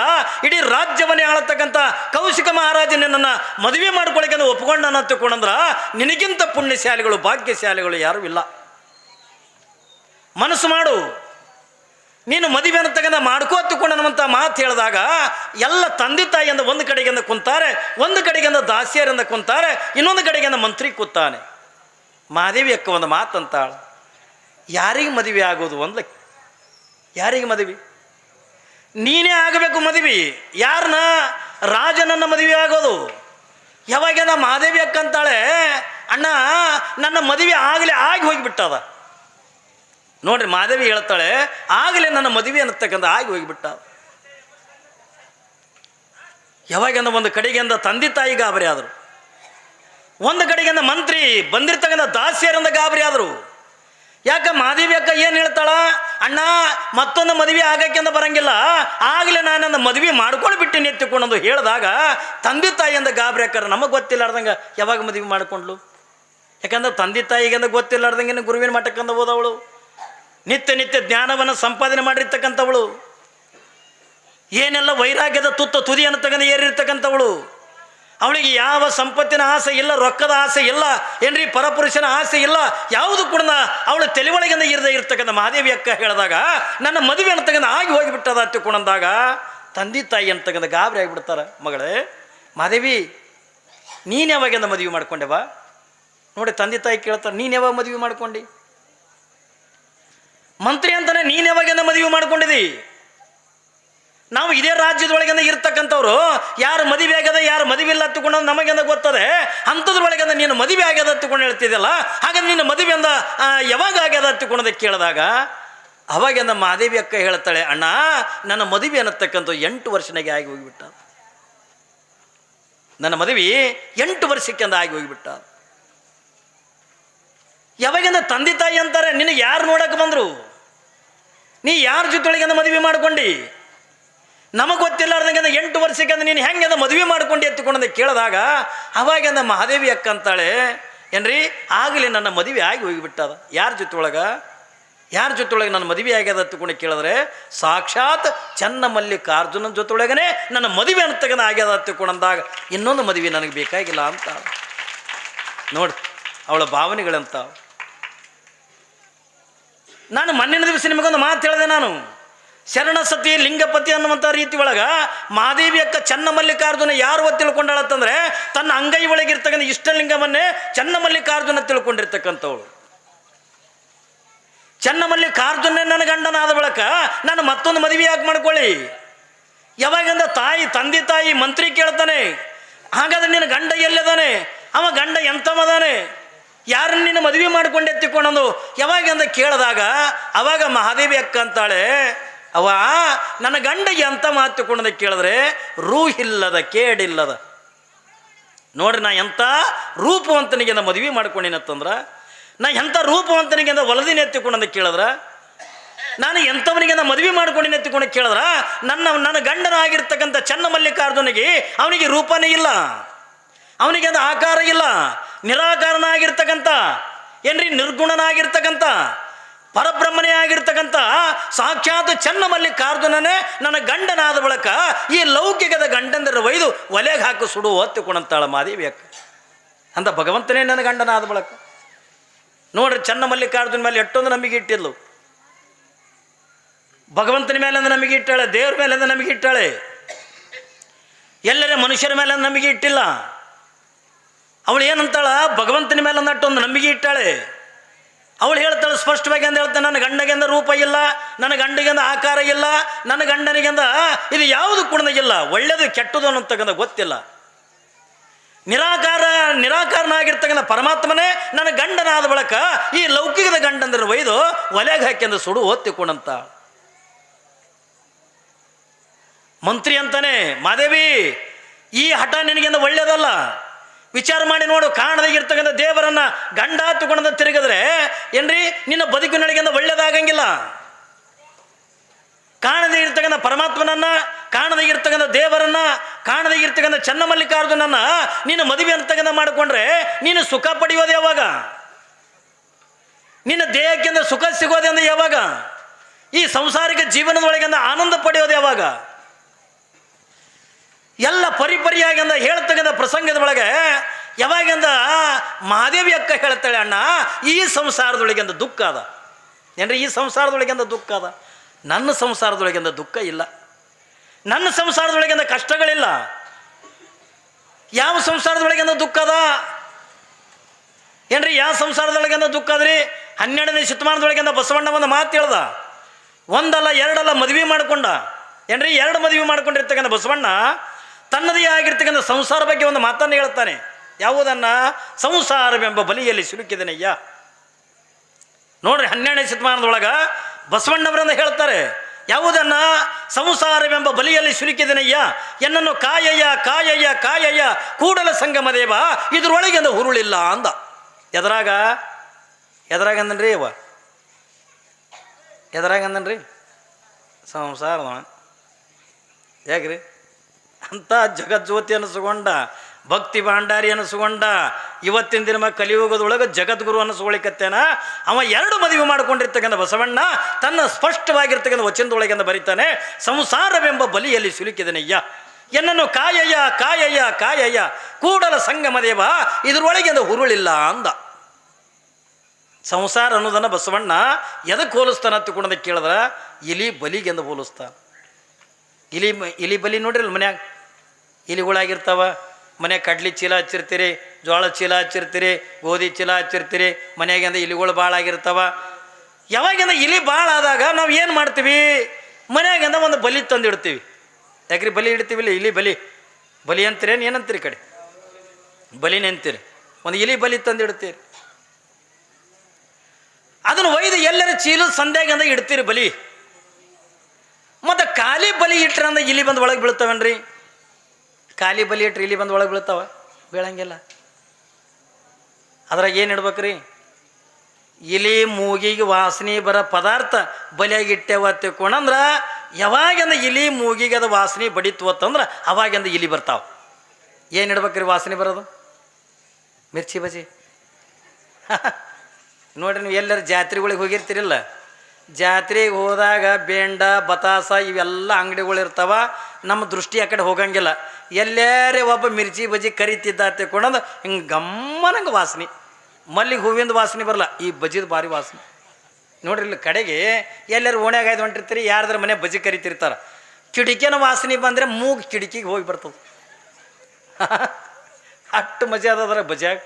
ಇಡೀ ರಾಜ್ಯವನ್ನೇ ಆಳತಕ್ಕಂಥ ಕೌಶಿಕ ಮಹಾರಾಜ ನಿನ್ನನ್ನು ಮದುವೆ ಮಾಡ್ಕೊಳಕ್ಕೆ ಒಪ್ಕೊಂಡನ ತಿಳ್ಕೊಂಡಂದ್ರ, ನಿನಗಿಂತ ಪುಣ್ಯಶಾಲಿಗಳು, ಭಾಗ್ಯಶಾಲಿಗಳು ಯಾರೂ ಇಲ್ಲ. ಮನಸ್ಸು ಮಾಡು. ನೀನು ಮದುವೆ ಅನ್ನತಕ್ಕಂಥ ತಗೊಂಡ ಅನ್ನುವಂಥ ಮಾತು ಹೇಳಿದಾಗ, ಎಲ್ಲ ತಂದೆ ತಾಯಿಯಿಂದ ಒಂದು ಕಡೆಗಿಂದ ಕುಂತಾರೆ, ಒಂದು ಕಡೆಗಿಂದ ದಾಸಿಯರಿಂದ ಕುಂತಾರೆ, ಇನ್ನೊಂದು ಕಡೆಗಿಂದ ಮಂತ್ರಿ ಕೂತಾನೆ. ಮಾದೇವಿ ಅಕ್ಕ ಒಂದು ಮಾತಂತಾಳ. ಯಾರಿಗೆ ಮದುವೆ ಆಗೋದು ಒಂದ್ಲ ಯಾರಿಗೆ ಮದುವೆ? ನೀನೇ ಆಗಬೇಕು ಮದುವೆ. ಯಾರನ್ನ ರಾಜನನ್ನ ಮದುವೆ ಆಗೋದು. ಯಾವಾಗ ಮಾದೇವಿ ಅಕ್ಕಂತಾಳೆ ಅಣ್ಣ, ನನ್ನ ಮದುವೆ ಆಗಲೇ ಆಗಿ ಹೋಗಿಬಿಟ್ಟದ. ನೋಡ್ರಿ ಮಾದೇವಿ ಹೇಳ್ತಾಳೆ, ಆಗಲೇ ನನ್ನ ಮದುವೆ ಅನ್ನತಕ್ಕಂಥ ಆಗಿ ಹೋಗಿಬಿಟ್ಟ. ಯಾವಾಗಂದ ಒಂದು ಕಡೆಗೆಂದ ತಂದೆ ತಾಯಿ ಗಾಬರಿ ಆದರು. ಒಂದು ಕಡೆಗಿಂದ ಮಂತ್ರಿ, ಬಂದಿರ್ತಕ್ಕಂಥ ದಾಸಿಯರಿಂದ ಗಾಬರಿ ಆದರು. ಯಾಕ ಮಾದೇವಿ ಅಕ್ಕ ಏನು ಹೇಳ್ತಾಳ? ಅಣ್ಣ, ಮತ್ತೊಂದು ಮದುವೆ ಅಂತ ಬರಂಗಿಲ್ಲ. ಆಗಲೇ ನಾನು ನನ್ನ ಮದುವೆ ಮಾಡ್ಕೊಂಡು ಬಿಟ್ಟು ನೆತ್ತಿಕೊಂಡಂದು ಹೇಳಿದಾಗ, ತಂದೆ ತಾಯಿಯಿಂದ ಗಾಬರಿ ಅಕ್ಕಾರ, ನಮಗೆ ಗೊತ್ತಿಲ್ಲಾರ್ದಂಗೆ ಯಾವಾಗ ಮದುವೆ ಮಾಡ್ಕೊಂಡ್ಲು? ಯಾಕಂದ್ರೆ ತಂದೆ ತಾಯಿಗೆಂದ ಗೊತ್ತಿಲ್ಲಾರ್ದಂಗೆ ಗುರುವಿನ ಮಠಕ್ಕಂದ ಹೋದವಳು. ನಿತ್ಯ ನಿತ್ಯ ಜ್ಞಾನವನ್ನು ಸಂಪಾದನೆ ಮಾಡಿರ್ತಕ್ಕಂಥವಳು. ಏನೆಲ್ಲ ವೈರಾಗ್ಯದ ತುತ್ತ ತುದಿಯನ್ನು ತಗೊಂಡು ಏರಿರ್ತಕ್ಕಂಥವಳು. ಅವಳಿಗೆ ಯಾವ ಸಂಪತ್ತಿನ ಆಸೆ ಇಲ್ಲ, ರೊಕ್ಕದ ಆಸೆ ಇಲ್ಲ, ಏನ್ರಿ ಪರಪುರುಷನ ಆಸೆ ಇಲ್ಲ, ಯಾವುದು ಕೂಡ ಅವಳ ತೆಲಿವಳಗಿಂದ ಇರದೇ ಇರ್ತಕ್ಕಂಥ ಮಹಾದೇವಿ ಅಕ್ಕ ಹೇಳಿದಾಗ, ನನ್ನ ಮದುವೆ ಅಂತಕ್ಕಂಥ ಆಗಿ ಹೋಗಿಬಿಟ್ಟದ ಕುಣಂದಾಗ ತಂದೆ ತಾಯಿ ಅಂತಕ್ಕಂಥ ಗಾಬರಿ ಆಗಿಬಿಡ್ತಾರೆ. ಮಗಳೇ, ಮಹಾದೇವಿ, ನೀನು ಯಾವಾಗಿಂದ ಮದುವೆ ಮಾಡ್ಕೊಂಡೆವ ನೋಡಿ ತಂದೆ ತಾಯಿ ಕೇಳ್ತಾರೆ, ನೀನು ಯಾವಾಗ ಮದುವೆ ಮಾಡ್ಕೊಂಡು? ಮಂತ್ರಿ ಅಂತಾನೆ, ನೀನು ಯಾವಾಗಿಂದ ಮದುವೆ ಮಾಡ್ಕೊಂಡಿದಿ? ನಾವು ಇದೇ ರಾಜ್ಯದೊಳಗಿಂದ ಇರ್ತಕ್ಕಂಥವ್ರು, ಯಾರು ಮದುವೆ ಆಗ್ಯದ ಯಾರು ಮದುವೆ ಇಲ್ಲ ಹತ್ತುಕೊಂಡು ನಮಗೆಂದ ಗೊತ್ತದೆ? ಅಂಥದ್ರೊಳಗಿಂದ ನೀನು ಮದುವೆ ಆಗ್ಯದ ಹತ್ತುಕೊಂಡು ಹೇಳ್ತಿದ್ದಲ್ಲ ಹಾಗೆ ನಿನ್ನ ಮದುವೆಯಿಂದ ಯಾವಾಗ ಆಗ್ಯದ ಹತ್ತುಕೊಂಡದ ಕೇಳಿದಾಗ, ಅವಾಗಿಂದ ಮಾದೇವಿ ಅಕ್ಕ ಹೇಳ್ತಾಳೆ, ಅಣ್ಣ, ನನ್ನ ಮದುವೆ ಅನ್ನತಕ್ಕಂಥ ಎಂಟು ವರ್ಷನಾಗೆ ಆಗಿ ಹೋಗಿಬಿಟ್ಟ. ನನ್ನ ಮದುವೆ ಎಂಟು ವರ್ಷಕ್ಕೆಂದ ಆಗಿ ಹೋಗಿಬಿಟ್ಟ. ಯಾವಾಗಿಂದ ತಂದೆ ತಾಯಿ ಅಂತಾರೆ, ನಿನಗೆ ಯಾರು ನೋಡಕ್ಕೆ ಬಂದರು? ನೀ ಯಾರ ಜೊತೆಯೊಳಗಿಂದ ಮದುವೆ ಮಾಡ್ಕೊಂಡಿ? ನಮಗೆ ಗೊತ್ತಿಲ್ಲಾರ್ದಂಗೆ ಎಂಟು ವರ್ಷಕ್ಕೆ ಅಂದ್ರೆ ನೀನು ಹೆಂಗೆ ಮದುವೆ ಮಾಡ್ಕೊಂಡು ಎತ್ತುಕೊಂಡಂದ ಕೇಳಿದಾಗ ಅವಾಗೆಂದ ಮಹಾದೇವಿ ಅಕ್ಕ ಅಂತಾಳೆ, ಏನ್ರಿ, ಆಗಲಿ ನನ್ನ ಮದುವೆ ಆಗಿ ಹೋಗಿಬಿಟ್ಟದ. ಯಾರ ಜೊತೆ ಒಳಗ ಯಾರ ಜೊತೆಯೊಳಗೆ ನನ್ನ ಮದುವೆ ಆಗ್ಯದ ಹತ್ತುಕೊಂಡು ಕೇಳಿದ್ರೆ, ಸಾಕ್ಷಾತ್ ಚನ್ನ ಮಲ್ಲಿಕಾರ್ಜುನನ ಜೊತೆಯೊಳಗನೆ ನನ್ನ ಮದುವೆ ಅಂತಗನ ಆಗ್ಯದ ಅಂದಾಗ, ಇನ್ನೊಂದು ಮದುವೆ ನನಗೆ ಬೇಕಾಗಿಲ್ಲ ಅಂತ. ನೋಡಿ, ಅವಳ ಭಾವನೆಗಳಂತ ನಾನು ಮಣ್ಣಿನ ದಿವಸ ನಿಮಗೊಂದು ಮಾತು ಹೇಳಿದೆ ನಾನು. ಶರಣ ಸತಿ ಲಿಂಗಪತಿ ಅನ್ನುವಂಥ ರೀತಿ ಒಳಗೆ ಮಹಾದೇವಿ ಅಕ್ಕ ಚನ್ನ ಮಲ್ಲಿಕಾರ್ಜುನ ಯಾರು ತಿಳ್ಕೊಂಡಾಳತ್ತಂದ್ರೆ ತನ್ನ ಅಂಗೈ ಒಳಗಿರ್ತಕ್ಕಂಥ ಇಷ್ಟಲಿಂಗವನ್ನೇ ಚನ್ನ ಮಲ್ಲಿಕಾರ್ಜುನ ತಿಳ್ಕೊಂಡಿರ್ತಕ್ಕಂಥವಳು. ಚನ್ನ ಮಲ್ಲಿಕಾರ್ಜುನ ನನ್ನ ಗಂಡನಾದ ಬಳಕ ನಾನು ಮತ್ತೊಂದು ಮದುವೆ ಯಾಕೆ ಮಾಡ್ಕೊಳ್ಳಿ? ಯಾವಾಗಂದ ತಾಯಿ, ತಂದೆ, ತಾಯಿ, ಮಂತ್ರಿ ಕೇಳ್ತಾನೆ. ಹಾಗಾದ್ರೆ ನಿನ್ನ ಗಂಡ ಎಲ್ಲದಾನೆ? ಅವ ಗಂಡ ಎಂಥವದಾನೆ? ಯಾರನ್ನ ನಿನ್ನ ಮದುವೆ ಮಾಡ್ಕೊಂಡೆ ಎತ್ತಿಕೊಂಡಂದು ಯಾವಾಗಂದ ಕೇಳಿದಾಗ ಅವಾಗ ಮಹಾದೇವಿ ಅಕ್ಕ ಅಂತಾಳೆ ಅವ ನನ್ನ ಗಂಡಗೆ ಎಂಥ ಮಾತು ಕೊಂಡದ ಕೇಳಿದ್ರೆ, ರೂಹಿಲ್ಲದ, ಕೇಡಿಲ್ಲದ. ನೋಡ್ರಿ, ನಾ ಎಂಥ ರೂಪವಂತನಿಗೆ ನಾ ಮದುವೆ ಮಾಡ್ಕೊಂಡಿನತ್ತಂದ್ರ, ನಾ ಎಂಥ ರೂಪವಂತನಿಗೆ ಅಂದ ಹೊಲದಿನ ಎತ್ತಿಕೊಂಡಂದ ಕೇಳಿದ್ರ, ನಾನು ಎಂಥವನಿಗೆ ನಾ ಮದುವೆ ಮಾಡ್ಕೊಂಡಿನ ಎತ್ತಿಕೊಂಡು ಕೇಳಿದ್ರ, ನನ್ನ ನನ್ನ ಗಂಡನಾಗಿರ್ತಕ್ಕಂಥ ಚನ್ನ ಮಲ್ಲಿಕಾರ್ಜುನಿಗೆ ಅವನಿಗೆ ರೂಪನೇ ಇಲ್ಲ. ಅವನಿಗೆ ಅದು ಆಕಾರ ಇಲ್ಲ. ನಿರಾಕಾರನಾಗಿರ್ತಕ್ಕಂಥ, ಏನ್ರಿ ನಿರ್ಗುಣನಾಗಿರ್ತಕ್ಕಂಥ ಪರಬ್ರಹ್ಮನೇ ಆಗಿರ್ತಕ್ಕಂಥ ಸಾಕ್ಷಾತ್ ಚನ್ನ ಮಲ್ಲಿಕಾರ್ಜುನನೇ ನನ್ನ ಗಂಡನಾದ ಬಳಕ ಈ ಲೌಕಿಕದ ಗಂಡಂದರ ಒಯ್ದು ಒಲೆಗೆ ಹಾಕು ಸುಡು ಹೊತ್ತುಕೊಂಡಂತಾಳ ಮಾದೇವಿ ಅಕ್ಕ. ಅಂತ ಭಗವಂತನೇ ನನ್ನ ಗಂಡನಾದ ಬಳಕ. ನೋಡ್ರಿ ಚನ್ನ ಮಲ್ಲಿಕಾರ್ಜುನ ಮೇಲೆ ಎಷ್ಟೊಂದು ನಂಬಿಕೆ ಇಟ್ಟಿದ್ಲು. ಭಗವಂತನ ಮೇಲೆ ಅಂದ್ರೆ ನಂಬಿಕೆ ಇಟ್ಟಾಳೆ, ದೇವ್ರ ಮೇಲೆ ಅಂದ್ರೆ ನಮಗೆ ಇಟ್ಟಾಳೆ. ಎಲ್ಲರ ಮನುಷ್ಯರ ಮೇಲೆ ನಮಗೆ ಇಟ್ಟಿಲ್ಲ. ಅವಳು ಏನಂತಾಳ, ಭಗವಂತನ ಮೇಲೆ ಅಷ್ಟೊಂದು ನಂಬಿಕೆ ಇಟ್ಟಾಳೆ. ಅವಳು ಹೇಳ್ತಾಳೆ ಸ್ಪಷ್ಟವಾಗಿ ಅಂತ ಹೇಳ್ತಾನೆ, ನನ್ನ ಗಂಡಗೆಂದ ರೂಪ ಇಲ್ಲ, ನನ್ನ ಗಂಡಗೆಂದ ಆಕಾರ ಇಲ್ಲ, ನನ್ನ ಗಂಡನಿಗೆಂದ ಇದು ಯಾವುದು ಕುಣದಾಗಿಲ್ಲ ಒಳ್ಳೇದು ಕೆಟ್ಟದು ಅನ್ನೋತಕ್ಕಂಥ ಗೊತ್ತಿಲ್ಲ. ನಿರಾಕಾರ, ನಿರಾಕಾರನಾಗಿರ್ತಕ್ಕಂಥ ಪರಮಾತ್ಮನೇ ನನ್ನ ಗಂಡನಾದ ಬಳಕ ಈ ಲೌಕಿಕದ ಗಂಡಂದ್ರೆ ಒಯ್ದು ಒಲೆಗೆ ಹಾಕಿಂದ ಸುಡು ಒತ್ತಿಕೊಂಡಂತ ಮಂತ್ರಿ ಅಂತಾನೆ, ಮಾದೇವಿ, ಈ ಹಠ ನಿನಗಿಂದ ಒಳ್ಳೇದಲ್ಲ ವಿಚಾರ ಮಾಡಿ ನೋಡು ಕಾಣದಾಗಿರ್ತಕ್ಕಂಥ ದೇವರನ್ನ ಗಂಡ ತಗೊಂಡ ತಿರುಗಿದ್ರೆ ಏನ್ರಿ? ನಿನ್ನ ಬದುಕಿನೊಳಗಿಂದ ಒಳ್ಳೇದಾಗಂಗಿಲ್ಲ. ಕಾಣದೇ ಇರ್ತಕ್ಕಂಥ ಪರಮಾತ್ಮನನ್ನ, ಕಾಣದೇ ಇರ್ತಕ್ಕಂಥ ದೇವರನ್ನ, ಕಾಣದೇ ಇರ್ತಕ್ಕಂಥ ಚನ್ನಮಲ್ಲಿಕಾರ್ಜುನನ್ನ ನೀನು ಮದುವೆ ಅಂತಕ್ಕಂಥ ಮಾಡಿಕೊಂಡ್ರೆ ನೀನು ಸುಖ ಪಡೆಯೋದು ಯಾವಾಗ? ನಿನ್ನ ದೇಹಕ್ಕಿಂತ ಸುಖ ಸಿಗೋದೆ ಯಾವಾಗ? ಈ ಸಂಸಾರಿಕ ಜೀವನದೊಳಗಿಂದ ಆನಂದ ಪಡೆಯೋದು ಯಾವಾಗ? ಎಲ್ಲ ಪರಿಪರಿಯಾಗಿ ಅಂದ ಹೇಳ್ತಕ್ಕಂಥ ಪ್ರಸಂಗದ ಒಳಗೆ ಯಾವಾಗಿಂದ ಮಹಾದೇವಿ ಅಕ್ಕ ಹೇಳ್ತಾಳೆ, ಅಣ್ಣ, ಈ ಸಂಸಾರದೊಳಗಿಂದ ದುಃಖ ಅದ. ಏನ್ರಿ, ಈ ಸಂಸಾರದೊಳಗಿಂದ ದುಃಖ ಅದ? ನನ್ನ ಸಂಸಾರದೊಳಗಿಂದ ದುಃಖ ಇಲ್ಲ. ನನ್ನ ಸಂಸಾರದೊಳಗಿಂದ ಕಷ್ಟಗಳಿಲ್ಲ. ಯಾವ ಸಂಸಾರದೊಳಗಿಂದ ದುಃಖ ಅದ? ಏನ್ರಿ, ಯಾವ ಸಂಸಾರದೊಳಗಿಂದ ದುಃಖ ಅದ್ರಿ? ಹನ್ನೆರಡನೇ ಶತಮಾನದೊಳಗಿಂದ ಬಸವಣ್ಣ ಒಂದು ಮಾತು ಹೇಳ್ದ. ಒಂದಲ್ಲ ಎರಡಲ್ಲ ಮದುವೆ ಮಾಡಿಕೊಂಡ. ಏನ್ರಿ, ಎರಡು ಮದುವೆ ಮಾಡ್ಕೊಂಡಿರ್ತಕ್ಕಂಥ ಬಸವಣ್ಣ ತನ್ನದೇ ಆಗಿರ್ತಕ್ಕಂಥ ಸಂಸಾರ ಬಗ್ಗೆ ಒಂದು ಮಾತನ್ನು ಹೇಳ್ತಾನೆ ಯಾವುದನ್ನು? ಸಂಸಾರವೆಂಬ ಬಲಿಯಲ್ಲಿ ಸಿಲುಕಿದನಯ್ಯ. ನೋಡ್ರಿ ಹನ್ನೆರಡನೇ ಶತಮಾನದೊಳಗೆ ಬಸವಣ್ಣವರನ್ನ ಹೇಳ್ತಾರೆ. ಯಾವುದನ್ನ? ಸಂಸಾರವೆಂಬ ಬಲಿಯಲ್ಲಿ ಸಿಲುಕಿದನಯ್ಯ. ಎನ್ನನ್ನು ಕಾಯಯ್ಯ ಕಾಯಯ್ಯ ಕಾಯಯ್ಯ, ಕೂಡಲ ಸಂಗಮ ದೇವ ಇದ್ರೊಳಗಿಂದ ಹುರುಳಿಲ್ಲ ಅಂದ. ಎದರಾಗ? ಎದರಾಗ ಅಂದನ್ರಿ ಅವ. ಎದರಾಗ ಅಂದನ್ರಿ? ಸಂಸಾರ ಹೇಗ್ರಿ ಅಂತ ಜಗಜ್ಯೋತಿ ಅನಿಸ್ಕೊಂಡ, ಭಕ್ತಿ ಭಾಂಡಾರಿ ಅನಿಸ್ಕೊಂಡ, ಇವತ್ತಿನ ದಿನ ಕಲಿಯುಗದೊಳಗೆ ಜಗದ್ಗುರು ಅನಿಸ್ಕೊಳಿಕತ್ತೇನ? ಅವ ಎರಡು ಮದುವೆ ಮಾಡಿಕೊಂಡಿರ್ತಕ್ಕಂಥ ಬಸವಣ್ಣ ತನ್ನ ಸ್ಪಷ್ಟವಾಗಿರ್ತಕ್ಕಂಥ ವಚನದೊಳಗಿಂದ ಬರೀತಾನೆ, ಸಂಸಾರವೆಂಬ ಬಲಿಯಲ್ಲಿ ಸಿಲುಕಿದನಯ್ಯ, ಎನ್ನನ್ನು ಕಾಯಯ್ಯ ಕಾಯಯ್ಯ ಕಾಯಯ್ಯ, ಕೂಡಲ ಸಂಗಮ ದೇವ ಅದು ಹುರುಳಿಲ್ಲ ಅಂದ. ಸಂಸಾರ ಅನ್ನೋದನ್ನು ಬಸವಣ್ಣ ಎದಕ್ಕೆ ಹೋಲಿಸ್ತಾನ ತಿಳ್ಕೊಂಡ ಕೇಳಿದ್ರ, ಇಲಿ ಬಲಿಗೆಂದು ಹೋಲಿಸ್ತಾನ. ಇಲಿ ಇಲಿ ಬಲಿ ನೋಡ್ರಿ ಮನ್ಯಾಗ? ಇಲಿಗಳಾಗಿರ್ತಾವ. ಮನೆ ಕಡ್ಲಿ ಚೀಲ ಹಚ್ಚಿರ್ತೀರಿ ಜೋಳ ಚೀಲ ಹಚ್ಚಿರ್ತೀರಿ, ಗೋಧಿ ಚೀಲ ಹಚ್ಚಿರ್ತೀರಿ ಮನ್ಯಾಗಿಂದ ಇಲಿಗಳು ಭಾಳ ಆಗಿರ್ತಾವ. ಯಾವಾಗಿಂದ ಇಲಿ ಭಾಳ ಆದಾಗ ನಾವು ಏನು ಮಾಡ್ತೀವಿ? ಮನೆಯಾಗಿಂದ ಒಂದು ಬಲಿ ತಂದಿಡ್ತೀವಿ. ಯಾಕ್ರಿ ಬಲಿ ಇಡ್ತೀವಿಲ್ಲ? ಇಲಿ ಬಲಿ. ಬಲಿ ಅಂತೀರೇನು ಏನಂತೀರಿ ಕಡೆ? ಬಲಿ ಅಂತೀರಿ. ಒಂದು ಇಲಿ ಬಲಿ ತಂದಿಡ್ತೀರಿ. ಅದನ್ನು ಒಯ್ದು ಎಲ್ಲರ ಚೀಲ ಸಂಧ್ಯಾಗಿಂದ ಇಡ್ತೀರಿ ಬಲಿ. ಮತ್ತು ಖಾಲಿ ಬಲಿ ಇಟ್ರೆ ಅಂದ್ರೆ ಇಲಿ ಬಂದು ಒಳಗೆ ಬೀಳ್ತಾವೇನ್ರಿ? ಖಾಲಿ ಬಲಿ ಇಟ್ರಿ ಇಲ್ಲಿ ಬಂದು ಒಳಗೆ ಬೀಳ್ತಾವ? ಬೀಳಂಗಿಲ್ಲ. ಅದ್ರಾಗ ಏನು ಇಡ್ಬೇಕ್ರಿ? ಇಲಿ, ಮೂಗಿಗೆ ವಾಸನೆ ಬರೋ ಪದಾರ್ಥ ಬಲಿಯಾಗಿ ಇಟ್ಟೇವ ತಿಳ್ಕೊಂಡಂದ್ರೆ ಯಾವಾಗಿಂದ ಇಲಿ, ಮೂಗಿಗೆ ಅದು ವಾಸನೆ ಬಡಿತು ಅಂತಂದ್ರೆ ಅವಾಗಿಂದ ಇಲಿ ಬರ್ತಾವ. ಏನು ಇಡ್ಬೇಕ್ರಿ ವಾಸನೆ ಬರೋದು? ಮಿರ್ಚಿ ಬಜಿ. ನೋಡ್ರಿ ನೀವು ಎಲ್ಲರ ಜಾತ್ರೆಗಳಿಗೆ ಹೋಗಿರ್ತೀರಿಲ್ಲ? ಜಾತ್ರೆಗೆ ಹೋದಾಗ ಬೇಂಡ, ಬತಾಸ ಇವೆಲ್ಲ ಅಂಗಡಿಗಳು ಇರ್ತಾವ. ನಮ್ಮ ದೃಷ್ಟಿ ಆ ಕಡೆ ಹೋಗಂಗಿಲ್ಲ. ಎಲ್ಲರೇ ಒಬ್ಬ ಮಿರ್ಚಿ ಬಜಿ ಕರಿತಿದ್ದ ತಿಳ್ಕೊಂಡಂದು ಹಿಂಗೆ ಗಮ್ಮನಂಗೆ ವಾಸನೆ. ಮಲ್ಲಿಗೆ ಹೂವಿಂದು ವಾಸನೆ ಬರಲ್ಲ, ಈ ಬಜಿದು ಭಾರಿ ವಾಸನೆ. ನೋಡ್ರಿ ಇಲ್ಲಿ ಕಡೆಗೆ ಎಲ್ಲರೂ ಓಣ್ಯಾಗ ಆಯ್ದು ಹೊಂಟಿರ್ತೀರಿ, ಯಾರ್ದ್ರ ಮನೆ ಬಜಿ ಕರಿತಿರ್ತಾರೆ. ಕಿಟಕಿನ ವಾಸನೆ ಬಂದರೆ ಮೂಗು ಕಿಡಿಕಿಗೆ ಹೋಗಿ ಬರ್ತದೆ. ಅಷ್ಟು ಮಜಾ ಅದರ ಬಜಿಯಾಗ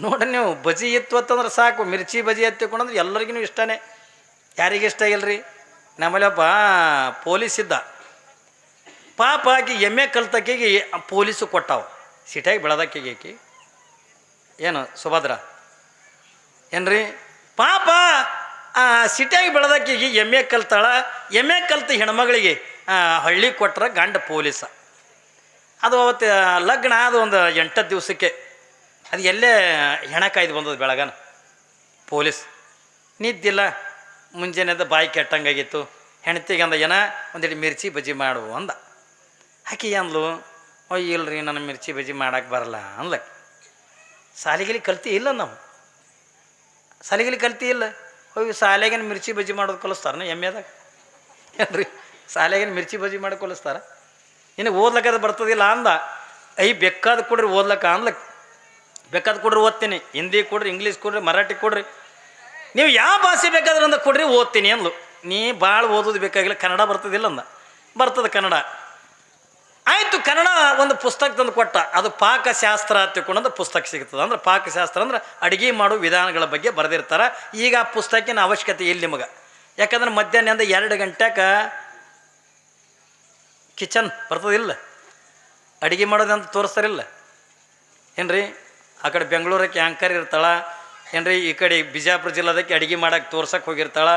ನೋಡ್ರಿ ನೀವು ಬಜಿ ಇತ್ತು ಅಂತಂದ್ರೆ ಸಾಕು, ಮಿರ್ಚಿ ಬಜಿ ಎತ್ತಿಕೊಂಡಂದ್ರೆ ಎಲ್ಲರಿಗೂ ಇಷ್ಟನೇ. ಯಾರಿಗೆ ಇಷ್ಟ ಇಲ್ರಿ? ನಮ್ಮಲ್ಲಿ ಒಬ್ಬ ಪೊಲೀಸ್ ಇದ್ದ. ಪಾಪ ಆಕಿ ಎಮ್ಮೆ ಕಲ್ತಕ್ಕಿಗೆ ಪೊಲೀಸು ಕೊಟ್ಟಾವ. ಸಿಟಿಯಾಗಿ ಬೆಳೆದಕ್ಕಿಗೆ ಏನು ಸುಭದ್ರ? ಏನ್ರಿ? ಪಾಪ, ಆ, ಸಿಟಿಯಾಗಿ ಬೆಳೆದಕ್ಕಿಗೆ ಎಮ್ಮೆ ಕಲ್ತಾಳ. ಎಮ್ಮೆ ಕಲ್ತ ಹೆಣ್ಮಗಳಿಗೆ ಹಳ್ಳಿ ಕೊಟ್ರ ಗಂಡ ಪೊಲೀಸ. ಅದು ಅವತ್ತು ಲಗ್ನ ಅದು ಒಂದು ಎಂಟತ್ತು ದಿವಸಕ್ಕೆ. ಅದು ಎಲ್ಲೇ ಹೆಣ ಕಾಯ್ದು ಬಂದದ್ದು ಬೆಳಗನ. ಪೊಲೀಸ್. ನಿದ್ದಿಲ್ಲ. ಮುಂಜಾನೆದ ಬಾಯಿ ಕೆಟ್ಟಂಗಾಗಿತ್ತು. ಹೆಣ್ತಿಗೆ ಅಂದ, ಏನ ಒಂದಿಟ್ಟು ಮಿರ್ಚಿ ಬಜ್ಜಿ ಮಾಡು ಅಂದ. ಆಕಿ ಅಂದ್ಲು ಅಯ್ಯ ಇಲ್ರಿ, ನನ್ನ ಮಿರ್ಚಿ ಬಜ್ಜಿ ಮಾಡಕ್ಕೆ ಬರಲ್ಲ ಅಂದ್ಲಕ್ ಸಾಲಿಗಿಲಿ ಕಲ್ತಿ ಇಲ್ಲ ನಾವು. ಸಾಲಿಗಿಲಿ ಕಲ್ತಿ ಇಲ್ಲ. ಹೋಗಿ ಶಾಲೆಗೇನು ಮಿರ್ಚಿ ಬಜ್ಜಿ ಮಾಡೋದು ಕಲಿಸ್ತಾರ ಎಮ್ಮೆದಾಗ? ಏನ್ರಿ ಶಾಲೆಗೇನು ಮಿರ್ಚಿ ಬಜ್ಜಿ ಮಾಡಿ ಕಲಿಸ್ತಾರ? ಇನ್ನು ಓದ್ಲಕ್ಕ ಅದು ಬರ್ತದಿಲ್ಲ ಅಂದ. ಐ ಬೇಕಾದ ಕೊಡ್ರಿ ಓದ್ಲಕ್ಕ ಅಂದ್ಲಕ್ ಬೇಕಾದ ಕೊಡ್ರಿ ಓದ್ತೀನಿ. ಹಿಂದಿ ಕೊಡ್ರಿ, ಇಂಗ್ಲೀಷ್ ಕೊಡ್ರಿ, ಮರಾಠಿ ಕೊಡ್ರಿ ನೀವು ಯಾವ ಭಾಷೆ ಬೇಕಾದ್ರೆ ಅಂದ ಕೊಡ್ರಿ, ಓದ್ತೀನಿ ಅಂದ್ಲು. ನೀ ಭಾಳ ಓದೋದು ಬೇಕಾಗಿಲ್ಲ, ಕನ್ನಡ ಬರ್ತದಿಲ್ಲ ಅಂದ. ಬರ್ತದೆ ಕನ್ನಡ. ಆಯಿತು, ಕನ್ನಡ ಒಂದು ಪುಸ್ತಕ ತಂದು ಕೊಟ್ಟ. ಅದು ಪಾಕಶಾಸ್ತ್ರ ತಿಳ್ಕೊಂಡಂದು ಪುಸ್ತಕ ಸಿಗ್ತದೆ. ಅಂದ್ರೆ ಪಾಕಶಾಸ್ತ್ರ ಅಂದ್ರೆ ಅಡುಗೆ ಮಾಡೋ ವಿಧಾನಗಳ ಬಗ್ಗೆ ಬರೆದಿರ್ತಾರೆ. ಈಗ ಆ ಪುಸ್ತಕಿನ ಅವಶ್ಯಕತೆ ಇಲ್ಲ ನಿಮಗೆ. ಯಾಕಂದ್ರೆ ಮಧ್ಯಾಹ್ನದಿಂದ ಎರಡು ಗಂಟೆಕ ಕಿಚನ್ ಬರ್ತದಿಲ್ಲ. ಅಡುಗೆ ಮಾಡೋದಂತ ತೋರಿಸ್ತಾರಿಲ್ಲ. ಏನ್ರಿ? ಆ ಕಡೆ ಬೆಂಗಳೂರಕ್ಕೆ ಆ್ಯಂಕರ್ ಇರ್ತಾಳ. ಏನ್ರಿ, ಈ ಕಡೆ ಬಿಜಾಪುರ ಜಿಲ್ಲಾದಕ್ಕೆ ಅಡುಗೆ ಮಾಡಕ್ಕೆ ತೋರ್ಸಕ್ಕೆ ಹೋಗಿರ್ತಾಳ.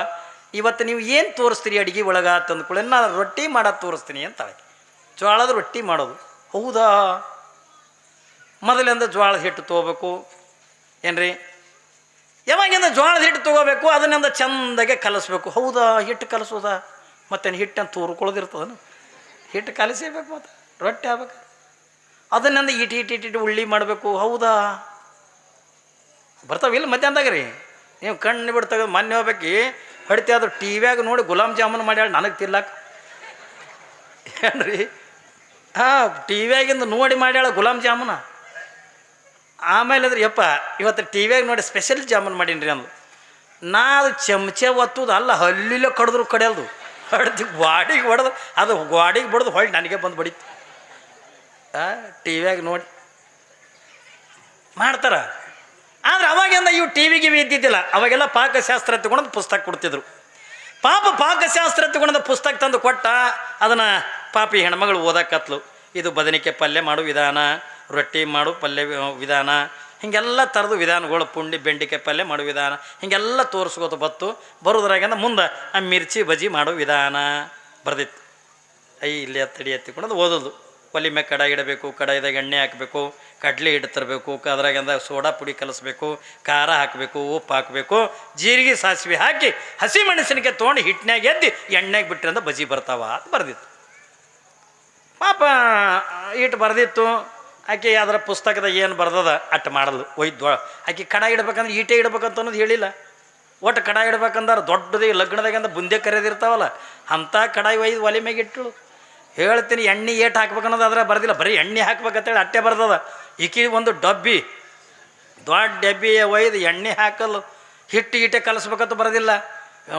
ಇವತ್ತು ನೀವು ಏನು ತೋರಿಸ್ತೀರಿ ಅಡುಗೆ ಒಳಗೆ ತಂದ್ಕೊಳ್ಳಿ ನಾನು ರೊಟ್ಟಿ ಮಾಡೋದು ತೋರಿಸ್ತೀನಿ ಅಂತಾಳೆ. ಜ್ವಾಳದ ರೊಟ್ಟಿ ಮಾಡೋದು. ಹೌದಾ? ಮೊದಲಿಂದ ಜ್ವಾಳದ ಹಿಟ್ಟು ತೊಗೋಬೇಕು. ಏನ್ರಿ? ಯಾವಾಗಿಂದ ಜ್ವಾಳದ ಹಿಟ್ಟು ತೊಗೋಬೇಕು, ಅದನ್ನಿಂದ ಚಂದಾಗೆ ಕಲಸ್ಬೇಕು. ಹೌದಾ? ಹಿಟ್ಟು ಕಲಸೋದ? ಮತ್ತೇನು ಹಿಟ್ಟನ್ನು ತೂರ್ಕೊಳ್ಳೋದಿರ್ತದನು ಹಿಟ್ಟು ಕಲಸಿರ್ಬೇಕು ಮತ್ತೆ, ರೊಟ್ಟಿ ಆಗ್ಬೇಕು. ಅದನ್ನಿಂದ ಇಟಿ ಇಟ್ಟು ಇಟ್ಟು ಉಳ್ಳಿ ಮಾಡಬೇಕು. ಹೌದಾ? ಬರ್ತಾವಿಲ್ಲ ಮಧ್ಯಾಹ್ನದಾಗ ರೀ. ನೀವು ಕಣ್ಣು ಬಿಟ್ಟು ಮೊನ್ನೆ ಹೋಗ್ಬೇಕು, ಹೊಡಿತೆ ಅದು ಟಿ ವ್ಯಾಗ ನೋಡಿ ಗುಲಾಬ್ ಜಾಮೂನ್ ಮಾಡ್ಯಾಳ ನನಗೆ ತಿಲ್ಲಕ್ಕೆ ಏನ್ರಿ? ಹಾಂ, ಟಿ ವ್ಯಾಗಿಂದ ನೋಡಿ ಮಾಡ್ಯಾಳ ಗುಲಾಬ್ ಜಾಮೂನ. ಆಮೇಲೆ ಅದ್ರ ಯಪ್ಪ, ಇವತ್ತು ಟಿ ವ್ಯಾಗ ನೋಡಿ ಸ್ಪೆಷಲ್ ಜಾಮೂನ್ ಮಾಡೀನಿ ರೀ ಅಂದು ನಾ ಅದು ಚಮಚೆ ಒತ್ತುದು ಅಲ್ಲ, ಹಲ್ಲಿಲ್ಲ ಕಡಿದ್ರು ಕಡಿಯಲ್ದು. ಹೊಡೆದು ಗಾಡಿಗೆ ಹೊಡೆದು, ಅದು ಗಾಡಿಗೆ ಬಡ್ದು ಹೊಳ್ಳಿ ನನಗೆ ಬಂದು ಬಡಿತು. ಟಿ ವ್ಯಾಗ ನೋಡಿ. ಮಾಡ್ತಾರ? ಆದ್ರೆ ಅವಾಗಿಂದ ಇವು ಟಿ ಗಿವಿ ಇದ್ದಿದ್ದಿಲ್ಲ. ಅವಾಗೆಲ್ಲ ಪಾಕಶಾಸ್ತ್ರ ತಗೊಂಡು ಪುಸ್ತಕ ಕೊಡ್ತಿದ್ರು. ಪಾಪ ಪಾಕಶಾಸ್ತ್ರ ತಗೊಂಡು ಪುಸ್ತಕ ತಂದು ಕೊಟ್ಟ ಅದನ್ನು ಪಾಪಿ ಹೆಣ್ಮಗಳು ಓದಾಕತ್ಲು. ಇದು ಬದನಿಕೆ ಪಲ್ಯ ಮಾಡೋ ವಿಧಾನ, ರೊಟ್ಟಿ ಮಾಡು ಪಲ್ಯ ವಿಧಾನ, ಹೀಗೆಲ್ಲ ಥರದ ವಿಧಾನಗಳು ಪುಂಡಿ ಬೆಂಡಿಕಾಯಿ ಪಲ್ಯ ಮಾಡೋ ವಿಧಾನ, ಹೀಗೆಲ್ಲ ತೋರಿಸ್ಕೋತ ಬತ್ತು ಬರೋದ್ರಾಗಿಂದ ಮುಂದೆ ಆ ಮಿರ್ಚಿ ಬಜಿ ಮಾಡೋ ವಿಧಾನ ಬರ್ದಿತ್ತು. ಐ ಇಲ್ಲಿ ಎತ್ತಡಿ ಎತ್ತಿಕೊಂಡು ಓದೋದು. ಒಲಿ ಮ್ಯಾಗ ಕಡಾಯಿ ಇಡಬೇಕು, ಕಡಾಯಿದಾಗ ಎಣ್ಣೆ ಹಾಕಬೇಕು, ಕಡಲೆ ಹಿಟ್ಟು ತರಬೇಕು ಅದ್ರಾಗಿಂದ ಸೋಡಾ ಪುಡಿ ಕಲಿಸ್ಬೇಕು, ಖಾರ ಹಾಕಬೇಕು, ಉಪ್ಪು ಹಾಕಬೇಕು, ಜೀರಿಗೆ ಸಾಸಿವೆ ಹಾಕಿ ಹಸಿ ಮೆಣಸಿನಕಾಯಿ ತೊಗೊಂಡು ಹಿಟ್ಟಿನಾಗ ಎದ್ದು ಎಣ್ಣೆಗೆ ಬಿಟ್ಟರೆ ಅಂದ್ರೆ ಬಜಿ ಬರ್ತಾವ ಅಂತ ಬರ್ದಿತ್ತು. ಪಾಪ ಇಟ್ಟು ಬರ್ದಿತ್ತು, ಆಕೆ ಅದರ ಪುಸ್ತಕದಾಗ ಏನು ಬರ್ದದ ಅಟ್ಟು ಮಾಡಲು ಒಯ್ದು ಆಕೆ ಕಡಾಯಿ ಇಡ್ಬೇಕಂದ್ರೆ ಈಟೆ ಇಡ್ಬೇಕಂತ ಅನ್ನೋದು ಹೇಳಿಲ್ಲ. ಒಟ್ಟು ಕಡಾಯಿ ಇಡ್ಬೇಕಂದ್ರೆ ಲಗ್ನದಾಗ ಅಂದ ಬುಂದೆ ಕರೆದಿರ್ತಾವಲ್ಲ ಅಂಥ ಕಡಾಯಿ ಒಯ್ದು ಒಲೆ ಮ್ಯಾಗೆ ಇಟ್ಟು ಹೇಳ್ತೀನಿ, ಎಣ್ಣೆ ಏಟ್ ಹಾಕ್ಬೇಕು ಅನ್ನೋದು ಅದ್ರ ಬರ್ದಿಲ್ಲ. ಬರೀ ಎಣ್ಣೆ ಹಾಕ್ಬೇಕಂತೇಳಿ ಅಟ್ಟೆ ಬರ್ದದ. ಈಕಿ ಒಂದು ಡಬ್ಬಿ, ದೊಡ್ಡ ಡಬ್ಬಿ ಒಯ್ದು ಎಣ್ಣೆ ಹಾಕಲು, ಹಿಟ್ಟು ಹಿಟ್ಟೆ ಕಲಿಸ್ಬೇಕಂತ ಬರೋದಿಲ್ಲ.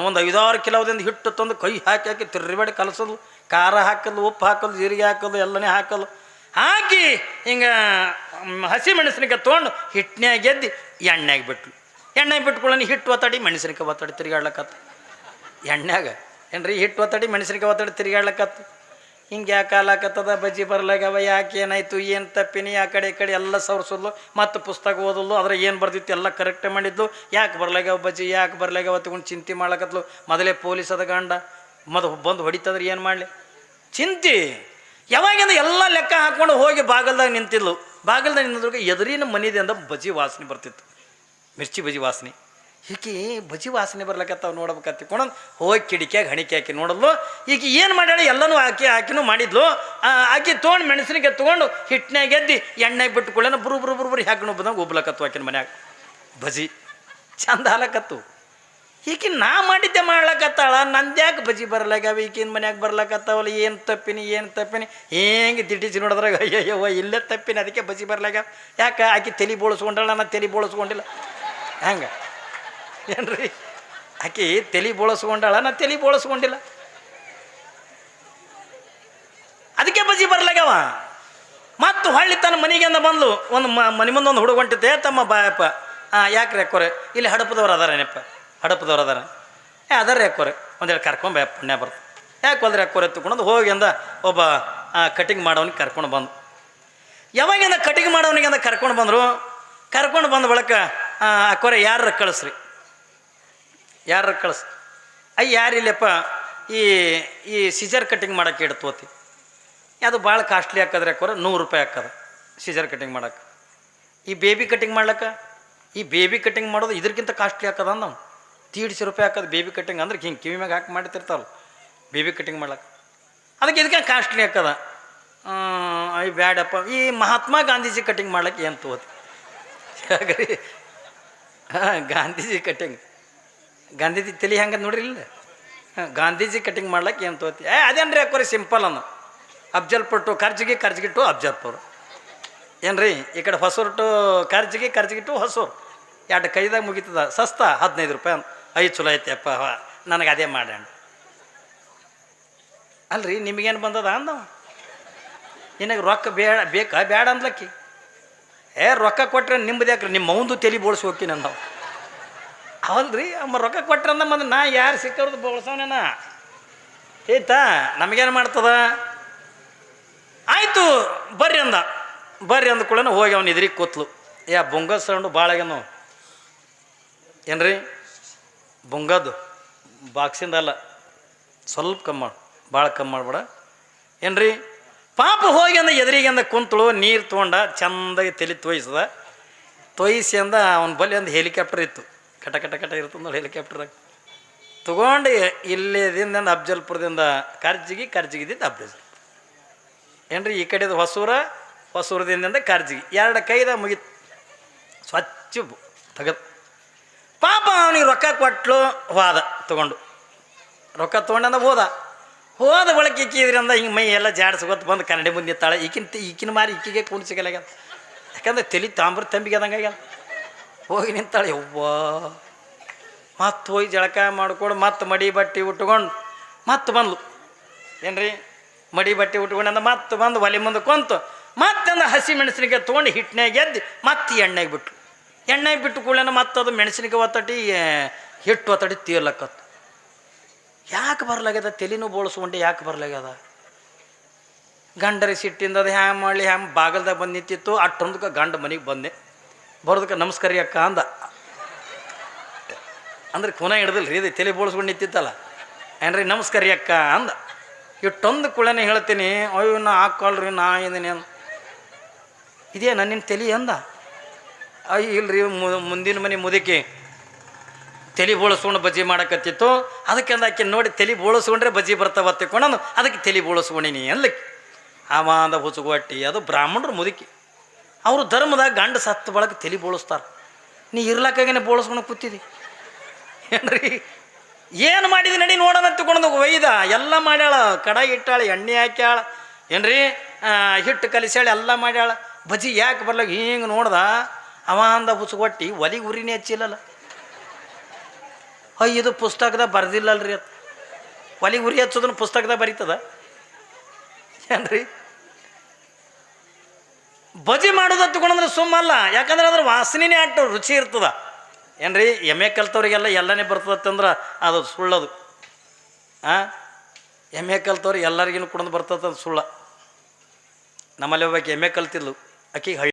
ಒಂದು ಐದಾರು ಕಿಲೋದಿಂದ ಹಿಟ್ಟು ತಂದು ಕೈ ಹಾಕಿ ಹಾಕಿ ತಿರ್ರಿಬೇಡಿ ಕಲಸೋದು. ಖಾರ ಹಾಕಲು, ಉಪ್ಪು ಹಾಕಲು, ಜೀರಿಗೆ ಹಾಕೋದು ಎಲ್ಲನೇ ಹಾಕಲು. ಹಾಕಿ ಹಿಂಗೆ ಹಸಿ ಮೆಣಸಿನಕಾಯಿ ತೊಗೊಂಡು ಹಿಟ್ಟನ್ಯಾಗ ಗೆದ್ದು ಎಣ್ಣೆಗೆ ಬಿಟ್ಲು. ಎಣ್ಣೆಗೆ ಬಿಟ್ಕೊಳ್ಳಿ ಹಿಟ್ಟು ಒತ್ತಡಿ, ಮೆಣಸಿನಕಾಯಿ ಒತ್ತಡಿ ತಿರುಗಾಡ್ಲಕತ್ತ. ಏನು ಏನ್ರಿ, ಹಿಟ್ಟು ಒತ್ತಡಿ, ಮೆಣಸಿನಕಾಯಿ ಒತ್ತಡಿ ತಿರುಗಾಡ್ಲಕತ್ತು. ಹಿಂಗೆ ಯಾಕೆ ಆಲಾಕತ್ತದ ಬಜ್ಜಿ ಬರ್ಲಾಗವ ಯಾಕೆ ಏನಾಯ್ತು, ಏನು ತಪ್ಪಿನಿ? ಆ ಕಡೆ ಈ ಕಡೆ ಎಲ್ಲ ಸವರ್ಸೋದ್ಲು. ಮತ್ತು ಪುಸ್ತಕ ಓದಲು ಅದ್ರ ಏನು ಬರ್ದಿತ್ತು ಎಲ್ಲ ಕರೆಕ್ಟ್ ಮಾಡಿದ್ಲು. ಯಾಕೆ ಬರ್ಲಾಗ್ಯಾವ ಬಜ್ಜಿ? ಯಾಕೆ ಬರ್ಲಾಗ್ಯಾವ ತಗೊಂಡು ಚಿಂತೆ ಮಾಡ್ಲಕತ್ಲು. ಮೊದಲೇ ಪೊಲೀಸ್ ಅದ ಗಂಡ. ಮೊದಲು ಬಂದು ಹೊಡಿತಂದ್ರೆ ಏನು ಮಾಡಲಿ? ಚಿಂತೆ. ಯಾವಾಗಿಂದ ಎಲ್ಲ ಲೆಕ್ಕ ಹಾಕ್ಕೊಂಡು ಹೋಗಿ ಬಾಗಲ್ದಾಗ ನಿಂತಿದ್ಲು. ಬಾಗಲ್ದಾಗ ನಿಂತಿದ್ರು ಎದುರಿನ ಮನಿದಿಂದ ಬಜ್ಜಿ ವಾಸನೆ ಬರ್ತಿತ್ತು. ಮಿರ್ಚಿ ಬಜ್ಜಿ ವಾಸನೆ. ಈಕಿ ಬಜಿ ವಾಸನೆ ಬರ್ಲಕತ್ತಾವ ನೋಡ್ಬೇಕತ್ತಿ ತಿಳ್ಕೊಂಡು ಹೋಗಿ ಕಿಡಿಕ್ಯಾಗ ಹಣಿಕೆ ಹಾಕಿ ನೋಡಿದ್ಲು. ಈಗ ಏನು ಮಾಡ್ಯಾಳ? ಎಲ್ಲನೂ ಹಾಕಿ ಹಾಕಿನೂ ಮಾಡಿದ್ಲು. ಆಕೆ ತೊಗೊಂಡು ಮೆಣಸಿನಿಗೆ ತೊಗೊಂಡು ಹಿಟ್ಟಿನಾಗ ಎದ್ದಿ ಎಣ್ಣೆಗೆ ಬಿಟ್ಟು ಕೂಡಲೇ ಬುರು ಬುರು ಬುರು ಬುರು ಹಾಕಿನ ಬಂದಂಗೆ ಉಬ್ಲಕತ್ತು ಆಕಿನ ಮನ್ಯಾಗ. ಬಜಿ ಚಂದ ಹಾಲಕತ್ತು. ಈಕಿ ನಾ ಮಾಡಿದ್ದೆ ಮಾಡ್ಲಕತ್ತಾಳ. ನಂದ್ಯಾಕೆ ಬಜಿ ಬರ್ಲಾಗ್ಯಾವ? ಈಕಿನ ಮನ್ಯಾಗ ಬರ್ಲಕತ್ತಾವಲ್ಲ? ಏನು ತಪ್ಪಿನಿ ಏನು ತಪ್ಪಿನಿ? ಹೆಂಗೆ ದಿಟ್ಟಿಸಿ ನೋಡಿದ್ರಾಗ? ಅಯ್ಯಯ್ಯವ್ವ, ಇಲ್ಲೇ ತಪ್ಪಿನಿ, ಅದಕ್ಕೆ ಬಜಿ ಬರ್ಲಾಗ ಯಾಕೆ? ಆಕಿ ತಲೆ ಬೋಳಿಸ್ಕೊಂಡಾಳ ನಾ ತಲೆ ಬೋಳಿಸ್ಕೊಂಡಿಲ್ಲ. ಹೆಂಗೆ? ಏನ್ರಿ? ಆಕಿ ತಲೆ ಬೋಳಿಸ್ಕೊಂಡಾಳ, ನಾ ತಲೆ ಬೋಳಿಸ್ಕೊಂಡಿಲ್ಲ. ಅದಕ್ಕೆ ಬಜಿ ಬರ್ಲಾಗ್ಯಾವ? ಮತ್ತು ಹೊಳ್ಳಿ ತನ್ನ ಮನೆಗೆ ಅಂದ ಬಂದ್ಲು, ಒಂದು ಮನೆ ಮುಂದೆ ಒಂದು ಹುಡುಗ ಹೊಂಟಿದ್ದೆ, ತಮ್ಮ ಬಾಯಪ್ಪ ಹಾಂ ಯಾಕ್ರಿ ಅಕ್ಕೋರೆ? ಇಲ್ಲಿ ಹಡಪದವ್ರು ಅದಾರೇನಪ್ಪ? ಹಡಪದವ್ರು ಅದಾರ? ಏ ಅದಾರ ಅಕ್ಕೋರೆ. ಒಂದೆರಡು ಕರ್ಕೊಂಬ, ಪುಣ್ಯ ಬರ್ತು. ಯಾಕೆ ಹೋದ್ರೆ ಅಕ್ಕೋರೆ ತಗೊಂಡು ಹೋಗಿ ಅಂದ ಒಬ್ಬ ಕಟಿಂಗ್ ಮಾಡೋನಿಗೆ ಕರ್ಕೊಂಡು ಬಂದು. ಯಾವಾಗಿಂದ ಕಟಿಂಗ್ ಮಾಡೋನಿಗೆ ಅಂದ ಕರ್ಕೊಂಡು ಬಂದರು? ಕರ್ಕೊಂಡು ಬಂದ ಬಳಿಕ ಅಕ್ಕೋರೆ ಯಾರ ಕಳಿಸ್ರಿ? ಯಾರ ಕಳಿಸ್? ಅಯ್ಯ, ಯಾರಿಲ್ಲಪ್ಪ? ಈ ಈ ಸಿಜರ್ ಕಟಿಂಗ್ ಮಾಡೋಕ್ಕೆ ಇಡ್ತೋತಿ ಅದು ಭಾಳ ಕಾಸ್ಟ್ಲಿ ಹಾಕದ್ರೆ ಯಾಕೋರ ನೂರು ರೂಪಾಯಿ ಹಾಕದ ಸಿಜರ್ ಕಟ್ಟಿಂಗ್ ಮಾಡಕ್ಕೆ. ಈ ಬೇಬಿ ಕಟ್ಟಿಂಗ್ ಮಾಡ್ಲಕ್ಕ? ಈ ಬೇಬಿ ಕಟ್ಟಿಂಗ್ ಮಾಡೋದು ಇದಕ್ಕಿಂತ ಕಾಸ್ಟ್ಲಿ ಹಾಕದ ನಾವು ತೀಡ್ಸಿ ರೂಪಾಯಿ ಹಾಕೋದು ಬೇಬಿ ಕಟ್ಟಿಂಗ್ ಅಂದ್ರೆ ಹಿಂಗೆ ಕಿವಿ ಮ್ಯಾಗ ಹಾಕಿ ಮಾಡ್ತಿರ್ತಾವಲ್ಲ ಬೇಬಿ ಕಟ್ಟಿಂಗ್ ಮಾಡ್ಲಕ್ಕೆ. ಅದಕ್ಕೆ ಇದಕ್ಕೆ ಕಾಸ್ಟ್ಲಿ ಹಾಕದ. ಅಯ್ಯ ಬ್ಯಾಡಪ್ಪ. ಈ ಮಹಾತ್ಮ ಗಾಂಧೀಜಿ ಕಟಿಂಗ್ ಮಾಡ್ಲಿಕ್ಕೆ ಏನು ತೋತಿ? ಹಾಂ, ಗಾಂಧೀಜಿ ಕಟಿಂಗ್ ಗಾಂಧೀಜಿ ತಲೆ ಹೆಂಗೆ ನೋಡ್ರಿಲ್ಲ ಹಾಂ, ಗಾಂಧೀಜಿ ಕಟಿಂಗ್ ಮಾಡ್ಲಿಕ್ಕೆ ಏನು ತೋತಿ? ಏ, ಅದೇನ್ರಿ ಹಾಕೋರಿ ಸಿಂಪಲ್ ಅನ್ನು. ಅಫ್ಜಲ್ಪುರ್ ಪಟ್ಟು ಖರ್ಜಿಗೆ ಖರ್ಜಿಗೆ ಟು ಏನ್ರಿ, ಈ ಕಡೆ ಹೊಸೂರು ಟು ಖರ್ಜಿಗೆ ಖರ್ಜಿಗೆ ಹೊಸೂರು. ಎರಡು ಕೈದಾಗ ಮುಗಿತದ. ಸಸ್ತ, ಹದಿನೈದು ರೂಪಾಯಿ ಐದು ಚಲೋ ಐತೆಪ್ಪ ನನಗೆ ಅದೇ ಮಾಡೋಣ ಅಲ್ರಿ, ನಿಮಗೇನು ಬಂದದ ಅಂದ? ನಿನಗೆ ರೊಕ್ಕ ಬೇಡ, ಬೇಕಾ? ಬೇಡ ಅಂದ್ಲಕ್ಕಿ. ಏ, ರೊಕ್ಕ ಕೊಟ್ರೆ ನಿಮ್ಮದು ಯಾಕ್ರಿ? ನಿಮ್ಮ ಮೌಂದು ತಲೆ ಬೋಳ್ಸಿ ಹೋಗ್ತೀನಿ ನಾವು. ಹೌದ್ರಿ, ಅಮ್ಮ ರೊಕ್ಕ ಕೊಟ್ರೆ ಅಂದ ಮತ್ತೆ ನಾ ಯಾರು ಸಿಕ್ಕವ್ರದ್ದು ಬೋಳ್ಸವನೇನ ಆಯ್ತಾ ನಮಗೇನು ಮಾಡ್ತದ? ಆಯಿತು, ಬರ್ರಿ ಅಂದ. ಬರ್ರಿ ಅಂದ ಕೂಡ ಹೋಗಿ ಅವನು ಎದುರಿಗೆ ಕೂತ್ಲು. ಯಾ, ಬೊಂಗದ ಸೌಂಡು ಭಾಳ ಆಗ್ಯಾನ? ಏನ್ರಿ? ಬೊಂಗದ್ದು ಬಾಕ್ಸಿಂದ ಅಲ್ಲ, ಸ್ವಲ್ಪ ಕಮ್ಮಿ ಮಾಡು, ಭಾಳ ಕಮ್ಮಿ ಮಾಡ್ಬೇಡ. ಏನ್ರಿ? ಪಾಪ ಹೋಗಿ ಅಂದ, ಎದುರಿಗೆ ಅಂದ ಕುಂತಳು, ನೀರು ತೊಗೊಂಡ ಚಂದಾಗಿ ತಲೆ ತೋಯಿಸ್ದ. ತೊಯ್ಸಿ ಅಂದ, ಅವನ ಬಲ್ಲಿ ಒಂದು ಹೆಲಿಕಾಪ್ಟರ್ ಇತ್ತು. ಕಟ ಕಟ ಕಟ ಇರ್ತದೆ ನೋಡಿ ಹೆಲಿಕಾಪ್ಟರ್ ತಗೊಂಡು ಇಲ್ಲಿದಿಂದ ಅಫ್ಜಲ್ಪುರದಿಂದ ಕರ್ಜಿಗಿ, ಕರ್ಜಿಗಿದಿಂದ ಅಫ್ಜಲ್. ಏನ್ರಿ ಈ ಕಡೆದು ಹೊಸೂರ ಹೊಸೂರದಿಂದ ಕರ್ಜಿಗಿ. ಎರಡು ಕೈದ ಮುಗಿತು. ಸ್ವಚ್ಛ ತಗದು. ಪಾಪ ಅವನಿಗೆ ರೊಕ್ಕ ಕೊಟ್ಲು ಹೋದ, ತಗೊಂಡು. ರೊಕ್ಕ ತೊಗೊಂಡಂದ ಹೋದ. ಹೋದ ಬಳಕೆ ಇಕ್ಕಿದ್ರಿಂದ ಹಿಂಗೆ ಮೈ ಎಲ್ಲ ಜಾಡ್ಸ್ಕೊತ ಬಂದು ಕನ್ನಡಿ ಮುಂದೆ ನಿಂತಾಳೆ. ಈಕಿನ ಈಕಿನ ಮಾರಿ ಈಕಿಗೆ ಕೂಣಿಸಿಗಲಾಗ್ಯದ ಯಾಕಂದ್ರೆ ತಲೆ ತಾಂಬ್ರ ತಂಬಿಗೆ ಅದಂಗಾಗ್ಯದ ಹೋಗಿ ನಿಂತಾಳೆ, ಯವ್ವಾ. ಮತ್ತೆ ಹೋಗಿ ಜಳಕ ಮಾಡ್ಕೊಂಡು ಮತ್ತೆ ಮಡಿ ಬಟ್ಟೆ ಉಟ್ಕೊಂಡು ಮತ್ತೆ ಬಂದ್ಲು. ಏನ್ರಿ? ಮಡಿ ಬಟ್ಟೆ ಉಟ್ಕೊಂಡು ಅಂದ ಮತ್ತೆ ಬಂದು ಒಲೆ ಮುಂದೆ ಕುಂತು ಮತ್ತೆ ಅಂದ ಹಸಿ ಮೆಣಸಿನಕಾಯಿ ತೊಗೊಂಡು ಹಿಟ್ಟಿನಾಗ ಎದ್ದು ಮತ್ತೆ ಎಣ್ಣೆಗೆ ಬಿಟ್ಟು ಎಣ್ಣೆಗೆ ಬಿಟ್ಟು ಕೂಡಲೇ ಮತ್ತೆ ಅದು ಮೆಣಸಿನಕಾಯಿ ಒತ್ತಟಿ ಹಿಟ್ಟು ಒತ್ತಟಿ ತೀರ್ಲಕ್ಕತ್ತು ಯಾಕೆ ಬರ್ಲಾಗ್ಯದ? ತಲೆನೂ ಬೋಳಿಸ್ಕೊಂಡು ಯಾಕೆ ಬರ್ಲಾಗ್ಯದ? ಗಂಡರಿ ಸಿಟ್ಟಿಂದ ಅದು ಹ್ಯಾಂಗ ಮಾಡಲಿ, ಹ್ಯಾಂಗ ಬಾಗಲ್ದಾಗ ಬಂದು ನಿಂತಿತ್ತು, ಅಷ್ಟೊಂದಕ್ಕೆ ಗಂಡ ಮನೆಗೆ ಬಂದೆ. ಬರೋದಕ್ಕೆ ನಮಸ್ಕಾರ ಅಕ್ಕ ಅಂದ. ಅಂದ್ರೆ ಕುನ ಹಿಡ್ದಲ್ಲ ರೀ ಇದು ತಲೆ ಬೋಳಿಸ್ಕೊಂಡು ನಿಂತಿತ್ತಲ್ಲ. ಏನ್ರಿ ನಮಸ್ಕಾರ ಅಕ್ಕ ಅಂದ. ಇಟ್ಟೊಂದು ಕುಳನೆ ಹೇಳ್ತೀನಿ, ಅಯ್ಯೋ ನಾ ಹಾಕೊಳ್ರಿ ನಾ ಇದೀನಿ ಅಂದ. ಇದೇ ನನ್ನಿನ ತಲೆ ಅಂದ. ಅಯ್ಯ ಇಲ್ರಿ ಮುಂದಿನ ಮನೆ ಮುದುಕಿ. ತಲೆ ಬೋಳಿಸ್ಕೊಂಡು ಬಜ್ಜಿ ಮಾಡಕತ್ತಿತ್ತು. ಅದಕ್ಕೆ ಅಂದ ಆಕೆ, ನೋಡಿ, ತಲೆ ಬೋಳಿಸ್ಕೊಂಡ್ರೆ ಬಜ್ಜಿ ಬರ್ತಾವ ತಿಕ್ಕೊಂಡು ಅದಕ್ಕೆ ತಲೆ ಬೋಳಿಸ್ಕೊಂಡಿನಿ ಅನ್ಲಿಕ್ಕೆ ಅವ ಅಂದ ಹುಚ್ಚುಗೊಟ್ಟಿ ಅದು ಬ್ರಾಹ್ಮಣರು ಮುದುಕಿ. ಅವರು ಧರ್ಮದಾಗ ಗಂಡ ಸತ್ತು ಬಳಕ ತಲೆ ಬೋಳಿಸ್ತಾರೆ. ನೀ ಇರ್ಲಕ್ಕಾಗೇನೆ ಬೋಳಿಸ್ಕೊಂಡು ಕೂತಿದ್ದಿ ಏನ್ರಿ? ಏನು ಮಾಡಿದಿ ನಡಿ ನೋಡೋಣ ತಗೊಂಡು ಒಯ್ದ. ಎಲ್ಲ ಮಾಡ್ಯಾಳ, ಕಡಾಯಿ ಇಟ್ಟಾಳ, ಎಣ್ಣೆ ಹಾಕ್ಯಾಳ, ಏನ್ರಿ? ಹಿಟ್ಟು ಕಲಿಸ್ಯಾಳ, ಎಲ್ಲ ಮಾಡ್ಯಾಳ. ಬಜಿ ಯಾಕೆ ಬರ್ಲಾಗ ಹಿಂಗೆ ನೋಡ್ದ? ಅವ ಅಂದ ಹುಚ್ಚುಗೊಟ್ಟಿ ಒಲಿಗೆ ಉರಿನೇ ಹಚ್ಚಿಲ್ಲಲ್ಲ ಅಯ್ಯ ಇದು ಪುಸ್ತಕದಾಗ ಬರ್ದಿಲ್ಲಲ್ರಿ ಅದು ಒಲಿಗೆ ಉರಿ ಹಚ್ಚೋದನ್ನು ಪುಸ್ತಕದಾಗ ಬರೀತದ. ಏನ್ರಿ? ಬಜಿ ಮಾಡೋದು ತಗೊಂಡ್ರೆ ಸುಮ್ಮಲ್ಲ. ಯಾಕಂದ್ರೆ ಅದ್ರ ವಾಸನೆನೇ ಅಟ್ಟು ರುಚಿ ಇರ್ತದ. ಏನ್ರಿ, ಎಮ್ಮೆ ಕಲ್ತವ್ರಿಗೆಲ್ಲ ಎಲ್ಲನೇ ಬರ್ತದಂದ್ರೆ ಅದು ಸುಳ್ಳದು. ಆ? ಎಮ್ಮೆ ಕಲ್ತವ್ರಿಗೆ ಎಲ್ಲರಿಗೂ ಕುಡಿದು ಬರ್ತದ ಅದು ಸುಳ್ಳ. ನಮ್ಮಲ್ಲಿ ಒಬ್ಬಾಕಿ ಎಮ್ಮೆ ಕಲ್ತಿದ್ಲು. ಆಕಿಗೆ ಹಳ್ಳಿ